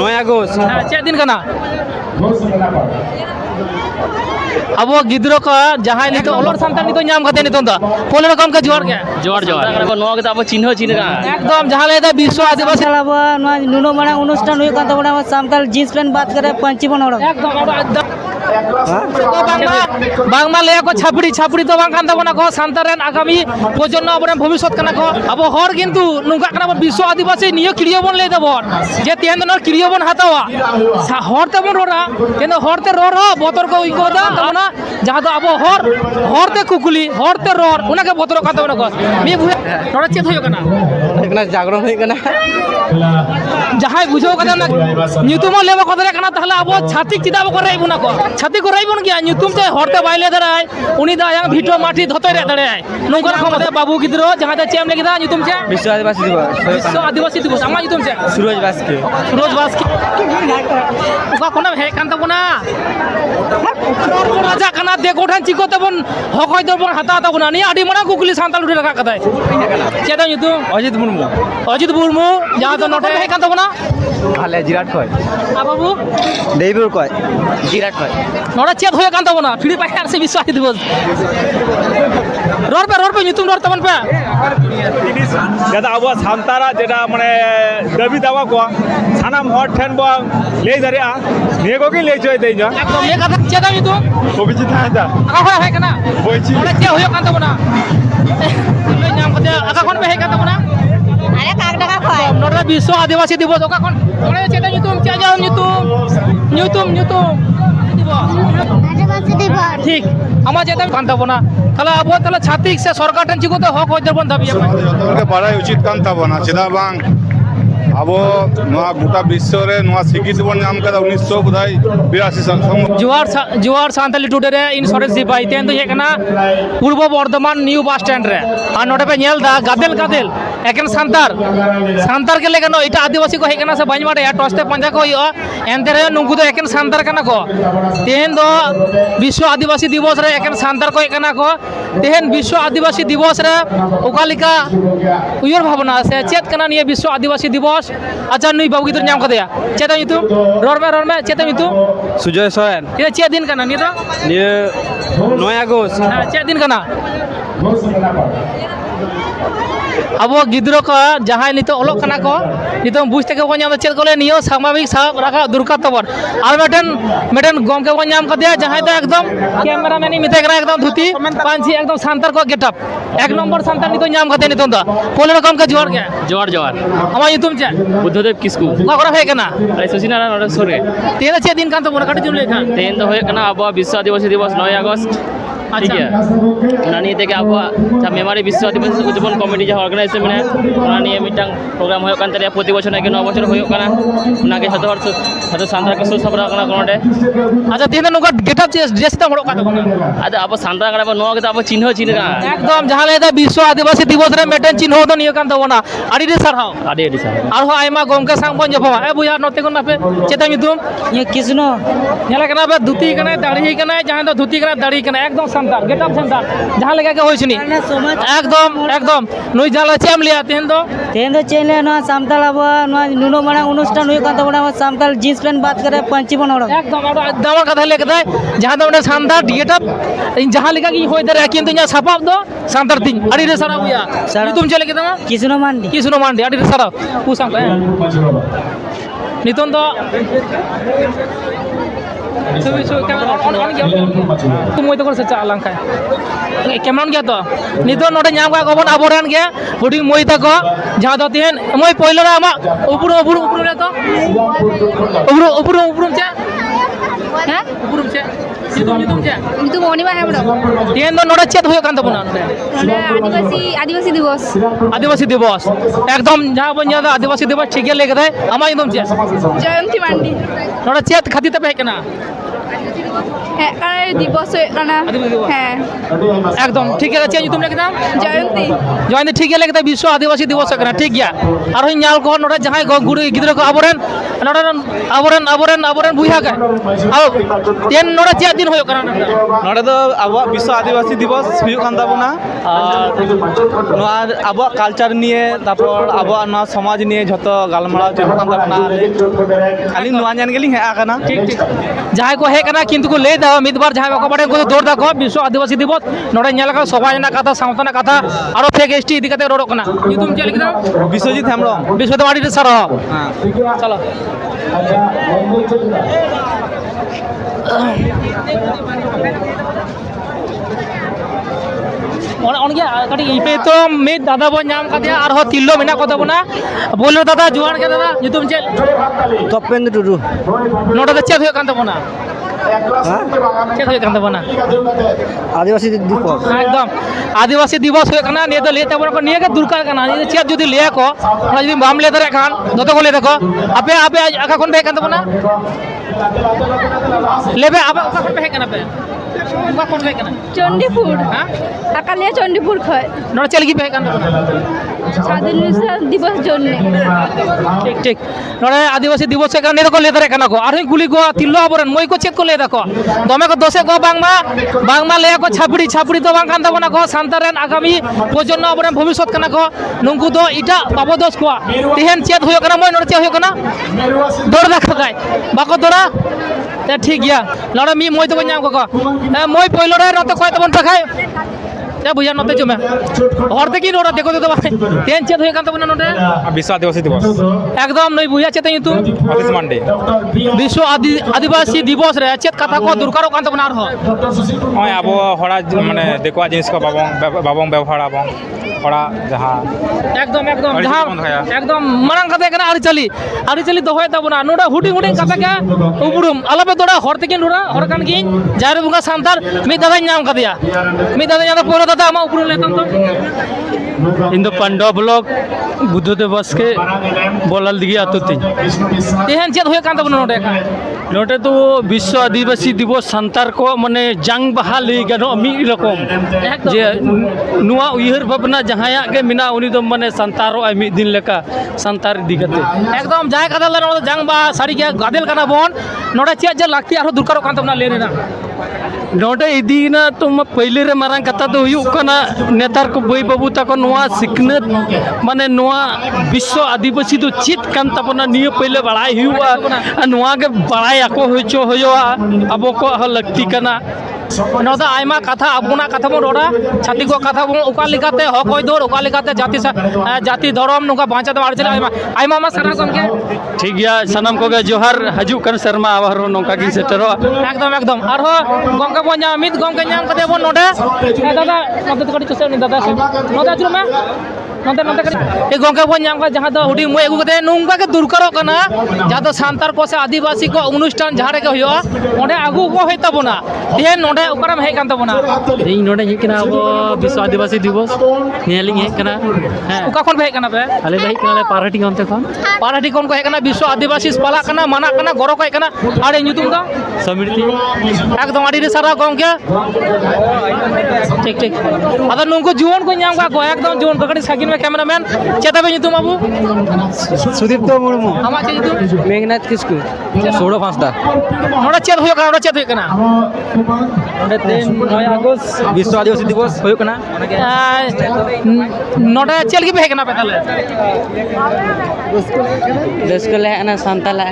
ᱱᱚᱭ ᱟᱜᱚᱥᱴ ᱦᱮᱸ ᱪᱮᱫ ᱫᱤᱱ ᱠᱟᱱᱟ ᱟᱵᱚ ᱜᱤᱫᱽᱨᱟᱹ ᱠᱚ ᱡᱟᱦᱟᱸᱭ ᱱᱤᱛᱚᱜ ᱚᱞᱚᱜ ᱥᱟᱱᱛᱟᱲ ᱱᱤᱛᱚᱜ ᱧᱟᱢ ᱠᱟᱛᱮ ᱱᱤᱛᱚᱜ ᱫᱚ ᱯᱳᱭᱞᱳ ᱨᱚᱠᱚᱢ কে জোয়ার গে জোয়ার জোয়ার নয়া কিন্তু আবার চিহ্ন চিহ্ন একদম জাহাঁ ᱞᱟᱹᱭᱫᱟ ᱵᱤᱥᱥᱚ ᱟᱹᱫᱤᱵᱟᱹᱥᱤ ᱥᱟᱱᱛᱟᱲ ᱟᱵᱚᱣᱟᱜ ᱱᱚᱣᱟ ᱱᱩᱱᱟᱹᱜ ᱢᱟᱨᱟᱝ ᱚᱱᱩᱥᱴᱷᱟᱱ ᱦᱩᱭᱩᱜ ᱠᱟᱱ ᱛᱟᱵᱚᱱᱟ ᱟᱵᱚ ᱥᱟᱱᱛᱟᱲ ᱡᱤᱱᱥ ᱯᱮᱱᱴ ᱵᱟᱫ ᱠᱟᱛᱮ ᱯᱟᱹᱧᱪᱤ ᱵᱚᱱ ᱦᱚᱨᱚᱜᱟ একদম একদম বাংলা লেয়া কো ছাপড়ি ছাপড়ি ᱫᱚ ᱵᱟᱝ ᱠᱟᱱ ᱛᱟᱵᱚᱱᱟ ᱠᱚ ᱥᱟᱱᱛᱟᱲ ᱨᱮᱱ ᱟᱜᱟᱢᱤ ᱯᱨᱚᱡᱚᱱᱢᱚ ᱟᱵᱚᱨᱮᱱ ᱵᱷᱚᱵᱤᱥᱥᱚᱛ ᱠᱟᱱᱟ ᱠᱚ ᱟᱵᱚ ᱦᱚᱲ ᱠᱤᱱᱛᱩ ᱱᱚᱝᱠᱟ ᱠᱟᱱᱟ ᱵᱚᱱ ᱵᱤᱥᱥᱚ ᱟᱹᱫᱤᱵᱟᱹᱥᱤ ᱱᱤᱭᱟᱹ ᱠᱤᱲᱤᱭᱟᱹ ᱵᱚᱱ ᱞᱟᱹᱭ ᱫᱟᱵᱚᱱ ᱡᱮ ᱛᱮᱦᱮᱧ ᱫᱚ ᱱᱚᱣᱟ ᱠᱤᱲᱤᱭᱟᱹ ᱵᱚᱱ ᱦᱟᱛᱟᱣᱟ ᱦᱚᱲ ᱛᱮᱵᱚᱱ ᱨᱚᱲᱟ ᱠᱤᱱᱛᱩ ᱦᱚᱲ ᱛᱮ ᱨᱚᱲ ᱦᱚᱸ ᱵᱚᱛᱚᱨ ᱠᱚ ᱟᱹᱭᱠᱟᱹᱣ ᱮᱫᱟ ᱛᱟᱵᱚᱱᱟ ᱡᱟᱦᱟᱸ ᱫᱚ ᱟᱵᱚ ᱦᱚᱲ ᱦᱚᱲ ᱛᱮ ᱠᱩᱠᱞᱤ ᱦᱚᱲ ᱛᱮ ᱨᱚᱲ ᱚᱱᱟᱜᱮ ᱵᱚᱛᱚᱨᱚᱜ ᱠᱟᱱ ᱛᱟᱵᱚᱱᱟ ᱠᱚ ᱢᱤᱫ ᱵᱷᱩᱭᱟ ᱱᱚᱰᱮ ᱪᱮᱫ ᱦᱩᱭᱩᱜ ᱠᱟᱱᱟ ᱠᱟᱱᱟ ᱡᱟᱜᱨᱚᱱ ᱦᱩᱭᱩᱜ ᱠᱟᱱᱟ ᱡᱟᱦᱟᱸᱭ ᱵᱩᱡᱷᱟᱹᱣ ᱠᱟᱛᱮ ᱚᱱᱟ ᱧᱩᱛᱩᱢ ᱦᱚᱸ ᱞᱟᱹᱭ ᱵᱟᱠᱚ ᱫᱟᱲᱮᱭᱟᱜ ᱠᱟᱱᱟ ᱛᱟᱦᱚᱞᱮ ᱟᱵᱚ ᱪᱷᱟᱛᱤᱠ ᱪᱮᱫᱟᱜ ᱵᱟᱠᱚ ᱨᱮᱡ ᱵᱚᱱᱟ ᱠᱚ ᱪᱷᱟᱛᱤᱠ ᱠᱚ ᱨᱮᱡ ᱵᱚᱱ ᱜᱮᱭᱟ ᱧᱩᱛᱩᱢ ᱛᱮ ᱦᱚᱲᱛᱮ ᱵᱟᱭ ᱞᱟᱹᱭ ᱫᱟᱲᱮᱭᱟᱜ ᱩᱱᱤ ᱫᱚ ᱟᱭᱟᱜ ᱵᱷᱤᱴᱳ ᱢᱟᱴᱷᱤ ᱫᱷᱚᱛᱚᱭ ᱨᱮᱡ ᱫᱟᱲᱮᱭᱟᱜ ᱱᱚᱝᱠᱟᱱ ᱠᱷᱚᱢᱚᱛᱟ ᱵᱟᱵᱩ ᱜᱤᱫᱽᱨᱟᱹ ᱡᱟᱦᱟᱸ ᱫᱚ ᱪᱮᱫ ᱮᱢ ᱞᱟᱹᱭ ᱠᱮᱫᱟ ᱧᱩᱛᱩᱢ ᱪᱮᱫ ᱵᱤᱥᱥᱚ ᱟᱹᱫᱤᱵᱟᱹᱥᱤ ᱫᱤᱵᱚᱥ ᱦᱩᱭᱩᱜ ᱵᱤᱥᱥᱚ ᱠᱟᱱᱟ ᱟᱹᱫᱤᱵᱟᱹᱥᱤ ᱫᱤᱵᱚᱥ ᱟᱢᱟᱜ ᱧᱩᱛᱩᱢ ᱪᱮᱫ ᱥᱩᱨᱚᱡ ᱵᱟᱥᱠᱮ ᱥᱩᱨᱚᱡ ᱵᱟᱥᱠᱮ ᱚᱠᱟ ᱠᱷᱚᱱᱮᱢ ᱦᱮᱡ ᱠᱟᱱ ᱛᱟᱵᱚᱱᱟ রাজাখানা দেকোঠান চিকোতেবন হকয় দেবন হাতা তাবন আনি আডি মনা কুকুলি সান্তাল উঠে রাখা কথায়। চেতা ইতু অজিত মুর্মু। অজিত মুর্মু যা তো নটে। হেকান তাবনা ভালে জিরাট কয়। আ বাবু। দেইবুর কয়। জিরাট কয়। নড়া চেত হয়ে কান তাবনা ফিড়ি পায় আর সে বিশ্বাস দিব। রোর পে রোর পে নিতুম রোর তমন পে জিনিস যেটা আবু সান্তারা যেটা মানে দাবি দাওয়া কো সানাম হট ঠেন ব লেই ধরে আ নিয়ে কো কি লেই চয় দেই যা? একদম এ কথা চেদা নিতু কবিজি থাই দা আগা হয় হয় কেনা বইছি। মানে কে হইও কান্ত না। লই নাম কতে আগা কোন পে হয় কান্ত না? আরে কাক ডাকা কয় নটা বিশ্ব আদিবাসী দিবস ওকা কোন কোন চেদা নিতুম চেদা নিতুম নিতুম। ঠিক, আমার যেতে কান্তাবো না। তাহলে আবো তাহলে ছাত্রী সে সরকার টেনছি কোথাও হক হইতে পারা উচিত কান্তাবো না সেটা বাং ᱟᱵᱚ ᱱᱚᱣᱟ ᱜᱚᱴᱟ ᱵᱤᱥᱥᱚ ᱨᱮ ᱱᱚᱣᱟ ᱥᱤᱠᱤᱛ ᱵᱚᱱ ᱧᱟᱢ ᱠᱟᱫᱟ ᱩᱱᱤᱥᱥᱚ ᱵᱳᱫᱷᱟᱭ ᱵᱤᱨᱟᱥᱤ ᱥᱟᱞ ᱡᱚᱦᱟᱨ ᱡᱚᱦᱟᱨ ᱥᱟᱱᱛᱟᱞᱤ ᱴᱩᱰᱮ ᱨᱮ ᱤᱧ ᱥᱚᱨᱮᱥ ᱫᱤᱯᱟᱭ ᱛᱮᱦᱮᱧ ᱫᱚ ᱦᱮᱡ ᱠᱟᱱᱟ Purba Bardhaman new bus stand ᱨᱮ ᱟᱨ ᱱᱚᱰᱮ ᱯᱮ ᱧᱮᱞ ᱫᱟ ᱜᱟᱫᱮᱞ ᱜᱟᱫᱮᱞ ᱮᱠᱮᱱ ᱥᱟᱱᱛᱟᱲ ᱥᱟᱱᱛᱟᱲ ᱜᱮᱞᱮ ᱠᱟᱱᱟ ᱮᱴᱟᱜ ᱟᱹᱫᱤᱵᱟᱹᱥᱤ ᱠᱚ ᱦᱮᱡ ᱠᱟᱱᱟ ᱥᱮ ᱵᱟᱹᱧ ᱵᱟᱰᱟᱭᱟ ᱴᱚᱥ ᱛᱮ ᱯᱟᱸᱡᱟ ᱠᱚ ᱦᱩᱭᱩᱜᱼᱟ ᱮᱱᱛᱮ ᱨᱮᱦᱚᱸ ᱱᱩᱠᱩ ᱫᱚ ᱮᱠᱮᱱ ᱥᱟᱱᱛᱟᱲ ᱠᱟᱱᱟ ᱠᱚ ᱛᱮᱦᱮᱧ ᱫᱚ ᱵᱤᱥᱥᱚ ᱟᱹᱫᱤᱵᱟᱹᱥᱤ ᱫᱤᱵᱚᱥ ᱨᱮ ᱮᱠᱮᱱ ᱥᱟᱱᱛᱟᱲ ᱠᱚ ᱦᱮᱡ ᱠᱟᱱᱟ ᱠᱚ ᱛᱮᱦᱮᱧ ᱵᱤᱥᱥᱚ ᱟᱹᱫᱤᱵᱟᱹᱥᱤ ᱫᱤᱵᱚᱥ ᱨᱮ ᱚᱠᱟ ᱞᱮᱠᱟ ᱩᱭᱦᱟᱹᱨ ᱵᱷᱟᱵᱽᱱᱟ ᱥᱮ ᱪᱮᱫ ᱠᱟᱱᱟ ᱱᱤᱭᱟᱹ ᱵᱤᱥᱥᱚ ᱟᱹᱫᱤᱵᱟᱹᱥᱤ ᱫᱤᱵᱚᱥ দিবস আচ্ছা নুই বাবু গিদর নাম কদেয়া চেতা মিতু ররমে ররমে চেতা মিতু সুজয় সোরেন এটা চে দিন কানা নিতো নিয়ে নয় আগস্ট। হ্যাঁ চে দিন কানা। ᱟᱵᱚ ᱜᱤᱫᱽᱨᱟᱹ ᱠᱚ ᱡᱟᱦᱟᱸᱭ ᱱᱤᱛᱚᱜ ᱚᱞᱚᱜ ᱠᱟᱱᱟ ᱠᱚ ᱱᱤᱛᱚᱜ ᱵᱩᱡᱽ ᱛᱮᱜᱮ ᱵᱚᱱ ᱧᱟᱢ ᱮᱫᱟ ᱪᱮᱫ ᱠᱚ ᱞᱟᱹᱭᱟ ᱱᱤᱭᱟᱹ ᱥᱟᱢᱟᱡᱤᱠ ᱥᱟᱵ ᱨᱟᱠᱟᱵ ᱫᱚᱨᱠᱟᱨ ᱛᱟᱵᱚᱱ ᱟᱨ ᱢᱤᱫᱴᱮᱱ ᱢᱤᱫᱴᱮᱱ ᱜᱚᱢᱠᱮ ᱵᱚᱱ ᱧᱟᱢ ᱠᱟᱫᱮᱭᱟ ᱡᱟᱦᱟᱸᱭ ᱫᱚ ᱮᱠᱫᱚᱢ ᱠᱮᱢᱮᱨᱟ ᱢᱮᱱᱤᱧ ᱢᱮᱛᱟᱭ ᱠᱟᱱᱟ ᱮᱠᱫᱚᱢ ᱫᱷᱩᱛᱤ ᱯᱟᱹᱧᱪᱤ ᱮᱠᱫᱚম ᱥᱟᱱᱛᱟᱲ ᱠᱚ ᱜᱮᱴᱟᱯ এক নম্বর সন্তান নিতো নাম খাতে নিতো দা পোলে রকম কা জোয়ার কে জোয়ার জোয়ার আমার ইতুম চা বুদ্ধদেব কিসকু লগরা হয়ে কেনা আই সুসিনা না নরে সরে তেল আছে দিন কান্ত মনে কাটে জুলে খান তেল তো হয়ে কেনা আবহাওয়া বিশ্ব আদিবাসী দিবস 9 আগস্ট ठीक है उन्होंने देखे आपको मेमारी विश्व आदिवासी उद्यापन कमिटी जो ऑर्गेनाइजेशन में उन्होंने मिट्टन प्रोग्राम प्रति बचर ना कि नौ बचर होना जो हर जो सानदार को सुसाबरा अच्छा तीन नुका गेटअप ड्रेस दा हड़क अच्छा अब सानदार का नौ के अब चिन्ह चिन्ह एकदम जहां लेदा विश्व आदिवासी दिवस रे मेटन चिन्ह दो नियो कान तबना आड़ी रे सरहा आड़ी रे सरहा आरो आयमा गोमके सांग बन जपवा ए बुया नते को नापे चेता मिदुम ये किसनो नेला कना बे धुती कना दाढ़ी कना जहां दो धुती कना दाढ़ी कना एकदम সেন্টার গেট আপ সেন্টার जहाँ लगा के होइछ नी একদম একদম। নুই জাল আছে আমলি আতেন তো তেন তো চেলে না সামতাল আব না নুনো মানে অনুষ্ঠান হুই কথা বড় সামতাল জিন্স প্যান্ট বাদ করে পাঁচি বনড় একদম দাম কথা লেখে দেয় जहाँ दो सामदार गेट अप जहाँ लगा की होय दरे किंतु या सापाब दो सामदार तीन अड़ी रे सारा हुया सर तुम चले के तमा किसनो मांडी किसनो मांडी अड़ी रे सारा पूसा ᱢᱚᱡᱽ ᱛᱮᱠᱚ ᱥᱮᱪᱟ ᱞᱟᱝᱠᱷᱟᱱ ᱠᱮᱢᱚᱱ ᱜᱮᱭᱟ ᱛᱚ ᱱᱤᱛᱚᱜ ᱱᱚᱰᱮ ᱧᱟᱢ ᱠᱟᱜ ᱠᱚᱵᱚᱱ ᱟᱵᱚᱨᱮᱱ ᱜᱮ ᱦᱩᱰᱤᱧ ᱢᱚᱡᱽ ᱛᱟᱠᱚ ᱡᱟᱦᱟᱸ ᱫᱚ ᱛᱤᱦᱤᱧ ᱢᱚᱡᱽ ᱯᱳᱭᱞᱳ ᱨᱮ ᱟᱢᱟᱜ ᱩᱯᱨᱩᱢ ᱩᱯᱨᱩᱢ ᱩᱯᱨᱩᱢ ᱨᱮ ᱛᱚ ᱩᱯᱨᱩᱢ ᱩᱯᱨᱩᱢ ᱩᱯᱨᱩᱢ ᱪᱮᱫ ᱦᱮᱸ ᱩᱯᱨᱩᱢ ᱪᱮᱫ ᱧᱩᱛᱩᱢ ᱧᱩᱛᱩᱢ ᱪᱮᱫ ᱧᱩᱛᱩᱢ ᱚᱱᱤᱢᱟ ᱦᱮᱢᱵᱨᱚᱢ ᱛᱮᱦᱮᱧ ᱫᱚ ᱱᱚᱰᱮ ᱪᱮᱫ ᱦᱩᱭᱩᱜ ᱠᱟᱱ ᱛᱟᱵᱚᱱᱟ ᱱᱚᱰᱮ ᱟᱹᱫᱤᱵᱟᱹᱥᱤ ᱟᱹᱫᱤᱵᱟᱹᱥᱤ ᱫᱤᱵᱚᱥ ᱟᱹᱫᱤᱵᱟᱹᱥᱤ ᱫᱤᱵᱚᱥ ᱮᱠᱫᱚᱢ ᱡᱟᱦᱟᱸ ᱵᱚᱱ ᱧᱮᱞ ᱮᱫᱟ ᱟᱹᱫᱤᱵᱟᱹᱥᱤ ᱫᱤᱵᱚᱥ ᱴᱷᱤᱠ ᱜᱮ ᱞᱟᱹᱭ ᱠᱮᱫᱟᱭ ᱟᱢᱟᱜ ᱧᱩᱛᱩᱢ ᱪᱮᱫ ᱡᱚᱭᱚᱱᱛᱤ ᱢᱟᱱᱰᱤ ᱱᱚᱰᱮ ᱪᱮᱫ ᱠᱷᱟᱹᱛᱤᱨ ᱛᱮᱯᱮ ᱦᱮᱡ ᱟᱠᱟᱱᱟ হ্যাঁ কারণ দিবসে কানা হ্যাঁ একদম ঠিক আছে ᱧᱩᱛᱩᱢ ᱞᱮ ᱠᱮᱫᱟᱢ ᱡᱚᱭᱚᱱᱛᱤ ᱡᱚᱭᱚᱱᱛᱤ ᱴᱷᱤᱠ ᱜᱮᱭᱟ ᱞᱮ ᱠᱮᱫᱟ ᱵᱤᱥᱥᱚ ᱟᱹᱫᱤᱵᱟᱹᱥᱤ ᱫᱤᱵᱚᱥ ᱠᱟᱱᱟ ᱴᱷᱤᱠ ᱜᱮᱭᱟ ᱟᱨᱦᱚᱸ ᱧᱮᱞ ᱠᱚ ᱱᱚᱰᱮ ᱡᱟᱦᱟᱸᱭ ᱜᱩᱲᱤ ᱜᱤᱫᱽᱨᱟᱹ ᱠᱚ ᱟᱵᱚᱨᱮᱱ ᱱᱚᱰᱮ ᱟᱵᱚᱨᱮᱱ আবরেন আবরেন বুইহা ᱠᱟᱱ ᱟᱨ ᱛᱮᱱ নড়ᱟ ᱪᱮᱫ দিন ᱦᱩᱭᱩᱜ ᱠᱟᱱᱟ নড়ᱟ ᱫᱚ ᱟᱵᱚᱣᱟᱜ ᱵᱤᱥᱥᱚ ᱟᱹᱫᱤᱵᱟᱹᱥᱤ ᱫᱤᱵᱚᱥ ᱦᱩᱭᱩᱜ ᱠᱟᱱ ᱛᱟᱵᱚᱱᱟ ᱟᱨ ᱱᱚᱣᱟ ᱟᱵᱚᱣᱟᱜ ᱠᱟᱞᱪᱟᱨ নিয়ে তারপর আবᱚᱣᱟᱜ ᱱᱚᱣᱟ ᱥᱚᱢᱟᱡᱽ নিয়ে ᱡᱷᱚᱛᱚ ᱜᱟᱞᱢᱟᱨᱟᱣ ᱪᱟᱞᱩᱜ ᱠᱟᱱ ᱛᱟᱵᱚᱱᱟ ᱟᱹᱞᱤᱧ ᱱᱚᱣᱟ ᱧᱮᱞ ᱜᱮᱞᱤᱧ ᱦᱮᱡ ᱟᱠᱟᱱᱟ ᱴᱷᱤᱠ ᱴᱷᱤক ᱡᱟᱦᱟᱸᱭ ᱠᱚ ᱛᱟᱦᱮᱸ ᱠᱤᱱᱛᱩ ᱞᱟᱹᱭ ᱫᱟ ᱢᱤᱫ ᱵᱟᱨ ᱡᱟᱦᱟᱸᱭ ᱵᱟᱠᱚ ᱵᱟᱲᱟᱭ ᱩᱱᱠᱩ ᱫᱚ ᱫᱟᱠᱚ ᱵᱤᱥᱥᱚ ᱟᱹᱫᱤᱵᱟᱹᱥᱤ ᱫᱤᱵᱚᱥ ᱱᱚᱰᱮ ᱧᱮᱞ ᱟᱠᱟᱱᱟ ᱥᱚᱵᱷᱟ ᱨᱮᱱᱟᱜ ᱠᱟᱛᱷᱟ ᱥᱟᱶᱛᱟ ᱨᱮᱱᱟᱜ ᱠᱟᱛᱷᱟ ᱟᱨᱚ ᱯᱷᱮᱠ ᱮᱥᱴᱤ ᱤᱫᱤ ᱠᱟᱛᱮ ᱨᱚᱲᱚᱜ ᱠᱟᱱᱟ ᱧᱩᱛᱩᱢ ᱪᱮᱫ ᱞᱮᱠᱟ ᱵᱤᱥᱥᱚᱡᱤᱛ ᱦᱮᱢᱵᱨᱚᱢ ᱵᱤᱥᱥᱚ ᱫᱚ ᱟᱹᱰᱤ ᱰᱷᱮᱨ ᱥᱟᱨᱦᱟᱣ ᱪᱚᱞᱚ ᱢᱤᱫ ᱫᱟᱫᱟ ᱵᱚᱱ ᱧᱟᱢ ᱠᱟᱫᱮᱭᱟ ᱟᱨᱦᱚᱸ ᱛᱤᱨᱞᱟᱹ ᱢᱮᱱᱟᱜ ᱠᱚ ᱛᱟᱵᱚᱱᱟ ᱵᱳᱞᱳ ᱫᱟᱫᱟ ᱡᱚᱦᱟᱨ ᱜᱮ ᱫᱟᱫᱟ ᱧᱩᱛᱩᱢ ᱪᱮᱫ ᱛᱚᱯᱮᱱ ᱴᱩᱰᱩ ᱱᱚᱰᱮ ᱫᱚ ᱪᱮᱫ ᱦᱩᱭᱩᱜ ᱠᱟᱱ ᱛᱟᱵᱚᱱᱟ ᱪᱮᱫ ᱦᱩᱭᱩᱜ ᱠᱟᱱ ᱛᱟᱵᱚᱱᱟ ᱟᱹᱫᱤᱵᱟᱹᱥᱤ ᱫᱤᱵᱚᱥ ᱮᱠᱫᱚᱢ ᱟᱹᱫᱤᱵᱟᱹᱥᱤ ᱫᱤᱵᱚᱥ ᱦᱩᱭᱩᱜ ᱠᱟᱱᱟ ᱱᱤᱭᱟᱹ ᱫᱚ ᱞᱟᱹᱭ ᱛᱟᱵᱚᱱᱟ ᱠᱚ ᱱᱤᱭᱟᱹ ᱜᱮ ᱫᱚᱨᱠᱟᱨ ᱠᱟᱱᱟ ᱱᱤᱭᱟᱹ ᱪᱮᱫ ᱡᱩᱫᱤ ᱞᱟᱹᱭ ᱟᱠᱚ ᱚᱱᱟ ᱡᱩᱫᱤ ᱵᱟᱢ ᱞᱟᱹᱭ ᱫᱟᱲᱮᱭᱟᱜ ᱠᱷᱟᱱ ᱡᱚᱛᱚ ᱠᱚ ᱞᱟᱹᱭ ᱫᱟᱠᱚ ᱟᱯᱮ ᱟᱯᱮ ᱟᱠᱟ ᱠᱷᱚᱱ ᱯᱮ ᱦᱮᱡ ᱠᱟᱱ ᱛᱟᱵᱚᱱᱟ ᱞᱮᱵᱮ ᱟᱯᱮ ᱚᱠᱟ ᱠᱷᱚᱱ ᱯᱮ ᱦᱮᱡ ᱠᱟᱱᱟ ᱯᱮ ᱚᱠᱟ ᱠᱷᱚᱱ ᱯᱮ ᱦᱮᱡ ᱠᱟᱱᱟ ᱪᱚᱱᱰᱤᱯᱩᱨ ᱟᱠᱟᱞᱤᱭᱟᱹ ᱪᱚᱱᱰᱤᱯᱩᱨ ᱠᱷᱚᱡ ᱱᱚᱰᱮ ᱪᱮᱫ ᱞᱟᱹᱜᱤᱫ ᱯᱮ ᱦᱮᱡ ᱠᱟᱱ ᱛᱟᱵᱚᱱᱟ স্বাধীনতা দিবস জন্য। ঠিক ঠিক। নড়ে আদিবাসী দিবস এখানে, দেখো লেদার এখানে কো আর গুলি গো, তিল্লো আবরণ মই কো চেক কো লেদা কো দমে কো দোষে গো বাংমা বাংমা লেয়া কো ছাপড়ি ছাপড়ি তো বাং কান্দা বনা কো সান্তারেন আগামী প্রজন্ম আবরণ ভবিষ্যৎ কানা কো নুঙ্কু দো, ইটা পাবদস কো তেহেন চেত হয়ে কানা, মই নড়ে চেত হয়ে কানা। দৌড় দেখা গায়। বাকো দৌড়া। ঠিক গিয়া। লড়া মি, মই তো নাম কো মই পয়লো রে রত কয় তবন পাখায় ಬುಜಾರ್ ನೋಡ್ತಾ ಚುಮ್ಮೆ ಹೊರತಕಿ ನೋಡ দেখো তো ভাই তেন চেত হয়ে কান্ত বুনা নোটে। বিশ্ব আদিবাসী দিবস। একদম নই বুঝা চেত ইতু অতীশ মান্ডে। বিশ্ব আদিবাসী দিবস রে চেত কথা কো দরকার কান্ত বুনা আর হ হয় আবো হড়া মানে দেখো জিনিস কো বাবং বাবং ব্যবহার আবং। হড়া যাহা। একদম একদম যাহা একদম মারাং কথা কেন আর চলি আর চলি তো হয় তাবনা নোডা হুডিং হুডিং কথা কে উপরুম। আলাপে তোড়া হরতে কি নোড়া হরকান কি যারে বুঙ্গা সান্তার মি দাদা নাম কাদিয়া মি দাদা জানা পরে દાદા આમાં ઉપરો લેતો તો ઇન ધ પંડો બ્લોક બુદ્ધદેવ બસકે બોલાલ દીગી આતો તી તેહન ચેત હોય કાંતા બનો નોટે કા નોટે તો বিশ্ব আদিবাসী দিবস সান্তার কো মানে জাং বাহালি গানো মি রকম যে নুয়া উইহার ভাবনা যাহায়া গে মিনা উনি তো মানে সান্তার আই মি দিন লেকা সান্তার দিগতে একদম যায় কাদাল জাং বা সারি গে গাদেল কানা বন নড়া চিয়া যে লাগতি আরও দরকার কান্তা না লেনে না। ᱱᱚᱰᱮ ᱤᱫᱤᱭᱮᱱᱟ ᱛᱚ ᱢᱟ ᱯᱳᱭᱞᱳ ᱨᱮ ᱢᱟᱨᱟᱝ ᱠᱟᱛᱷᱟ ᱫᱚ ᱦᱩᱭᱩᱜ ᱠᱟᱱᱟ ᱱᱮᱛᱟᱨ ᱠᱚ ᱵᱟᱹᱭ ᱵᱟᱹᱵᱩ ᱛᱟᱠᱚ ᱱᱚᱣᱟ ᱥᱤᱠᱷᱱᱟᱹᱛ ᱢᱟᱱᱮ ᱱᱚᱣᱟ ᱵᱤᱥᱥᱚ ᱟᱹᱫᱤᱵᱟᱹᱥᱤ ᱫᱚ ᱪᱮᱫ ᱠᱟᱱ ᱛᱟᱵᱚᱱᱟ ᱱᱤᱭᱟᱹ ᱯᱳᱭᱞᱳ ᱵᱟᱲᱟᱭ ᱦᱩᱭᱩᱜᱼᱟ ᱟᱨ ᱱᱚᱣᱟ ᱜᱮ ᱵᱟᱲᱟᱭ ᱟᱠᱚ ᱦᱚᱪᱚ ᱦᱩᱭᱩᱜᱼᱟ ᱟᱵᱚ ᱠᱚᱣᱟᱜ ᱦᱚᱸ ᱞᱟᱹᱠᱛᱤ ᱠᱟᱱᱟ ᱱᱚᱣᱟ ᱟᱭᱢᱟ ᱠᱟᱛᱷᱟ ᱟᱵᱚᱱᱟ ᱠᱟᱛᱷᱟ ᱵᱚᱱ ᱨᱚᱲᱟ ᱪᱷᱟᱹᱛᱤᱠ ᱠᱚ ᱠᱟᱛᱷᱟ ᱵᱚᱱ ᱚᱠᱟ ᱞᱮᱠᱟᱛᱮ ᱦᱚᱠ ᱦᱚᱭ ᱫᱚᱨ ᱚᱠᱟ ᱞᱮᱠᱟᱛᱮ ᱡᱟᱹᱛᱤ ᱡᱟᱹᱛᱤ ᱫᱷᱚᱨᱚᱢ ᱱᱚᱝᱠᱟ ᱵᱟᱧᱪᱟᱣ ᱫᱚ ᱟᱨᱡᱟᱞ ᱟᱭᱢᱟ ᱟᱭᱢᱟ ᱢᱟ ᱥᱟᱨᱦᱟᱣ ᱜᱚᱢᱠᱮ ᱴᱷᱤᱠ ᱜᱮᱭᱟ ᱥᱟᱱᱟᱢ ᱠᱚᱜᱮ ᱡᱚᱦᱟᱨ ᱦᱟᱡᱩᱜ ᱠᱟᱱ ᱥᱮᱨᱢᱟ ᱟᱵᱟᱨ ᱱᱚᱝᱠᱟ ᱜᱮ ᱥᱮᱴᱮᱨᱚᱜᱼᱟ ᱮᱠᱫᱚᱢ ᱮᱠᱫᱚᱢ ᱟᱨᱦᱚᱸ ᱜᱚᱢᱠᱮ ᱵᱚᱱ ᱧᱟᱢ ᱢᱤᱫ ᱜᱚᱢᱠᱮ ᱧᱟᱢ ᱠᱟᱛᱮ ᱵᱚᱱ ᱱᱚᱰᱮ ᱫᱟᱫᱟ ᱱᱚᱛᱮ ᱠᱟᱹᱴᱤᱡ ᱪᱚᱥᱮ ᱩᱱᱤ ᱫᱟᱫᱟ ᱱᱚᱛᱮ ᱟᱹᱪᱩᱨᱚᱜ ᱢᱮ ᱱᱚᱛᱮ ᱱᱚᱛᱮ ᱠᱟᱹᱴᱤᱡ ᱜᱚᱝᱠᱮ ᱵᱚᱱ ᱧᱟᱢ ᱠᱟᱜ ᱡᱟᱦᱟᱸ ᱫᱚ ᱦᱩᱰᱤᱧ ᱢᱟᱹᱭ ᱟᱹᱜᱩ ᱠᱟᱛᱮ ᱱᱚᱝᱠᱟ ᱜᱮ ᱫᱚᱨᱠᱟᱨᱚᱜ ᱠᱟᱱᱟ ᱡᱟᱦᱟᱸ ᱫᱚ ᱥᱟᱱᱛᱟᱲ ᱠᱚ ᱥᱮ ᱟᱹᱫᱤᱵᱟᱹᱥᱤ ᱠᱚ ᱚᱱᱩᱥᱴᱷᱟᱱ ᱡᱟᱦᱟᱸ ᱨᱮᱜᱮ ᱦᱩᱭᱩᱜᱼᱟ ᱚᱸᱰᱮ ᱟᱹᱜᱩ ᱠᱚ ᱦᱩᱭᱩᱜ ᱛᱟᱵᱚᱱᱟ ᱛᱮᱦᱮᱧ ᱱᱚᱰᱮ ᱚᱠᱟᱨᱮᱢ ᱦᱮᱡ ᱠᱟᱱ ᱛᱟᱵᱚᱱᱟ ᱤᱧ ᱱᱚᱰᱮ ᱦᱮᱡ ᱠᱟᱱᱟ ᱟᱵᱚ ᱵᱤᱥᱥᱚ ᱟᱹᱫᱤᱵᱟᱹᱥᱤ ᱫᱤᱵᱚᱥ ᱧᱮᱞᱤᱧ ᱦᱮᱡ ᱠᱟᱱᱟ ᱚᱠᱟ ᱠᱷᱚᱱ ᱯᱮ ᱦᱮᱡ ᱠᱟᱱᱟ ᱯᱮ ᱟᱞᱮ ᱫᱚ ᱦᱮᱡ ᱯᱟᱨᱦᱟᱴᱤ ᱚᱱᱛᱮ ᱠᱷᱚᱱ ᱯᱟᱨᱦᱟᱴᱤ ᱠᱷᱚᱱ ᱠᱚ ᱦᱮᱡ ᱠᱟᱱᱟ ᱵᱤᱥᱥᱚ ᱟᱹᱫᱤᱵᱟᱹᱥᱤ ᱯᱟᱞᱟᱜ ᱠᱟᱱᱟ ᱢᱟᱱᱟᱜ ᱠᱟᱱᱟ ᱜᱚᱨᱚ ᱠᱚ ᱦᱮᱡ ᱠᱟᱱᱟ ᱟᱨ ᱧᱩᱛᱩᱢ ᱫᱚ ᱥᱚᱢᱤᱨᱛᱤ ᱮᱠᱫᱚᱢ ᱟᱹᱰᱤ ᱥᱟᱨᱦᱟᱣ ᱜᱚᱢᱠᱮ ᱴᱷᱤᱠ ᱴᱷᱤक ᱟᱫᱚ ᱱᱩᱝᱠᱩ ᱡᱩᱣᱟᱹᱱ ᱠᱚ ᱧᱟᱢ ᱠᱟᱜ ᱠᱚ ᱮᱠᱫᱚম ᱡᱩᱣᱟᱹᱱ ᱠᱚ ᱥᱟᱹᱜᱤᱧ থাকবে ক্যামেরাম্যান চেতাবে জিতু বাবু? সুদীপ্ত মুর্মু। আমার জিতু মেঘনাথ কিসকু সৌরভ হাঁসদা ওটা চেত হয়ে ওটা চেত হয়ে নয় আগস্ট বিশ্ব আদিবাসী দিবস হয়ে নটা চেল কি হয়ে তাহলে লেসকলে না সান্তালা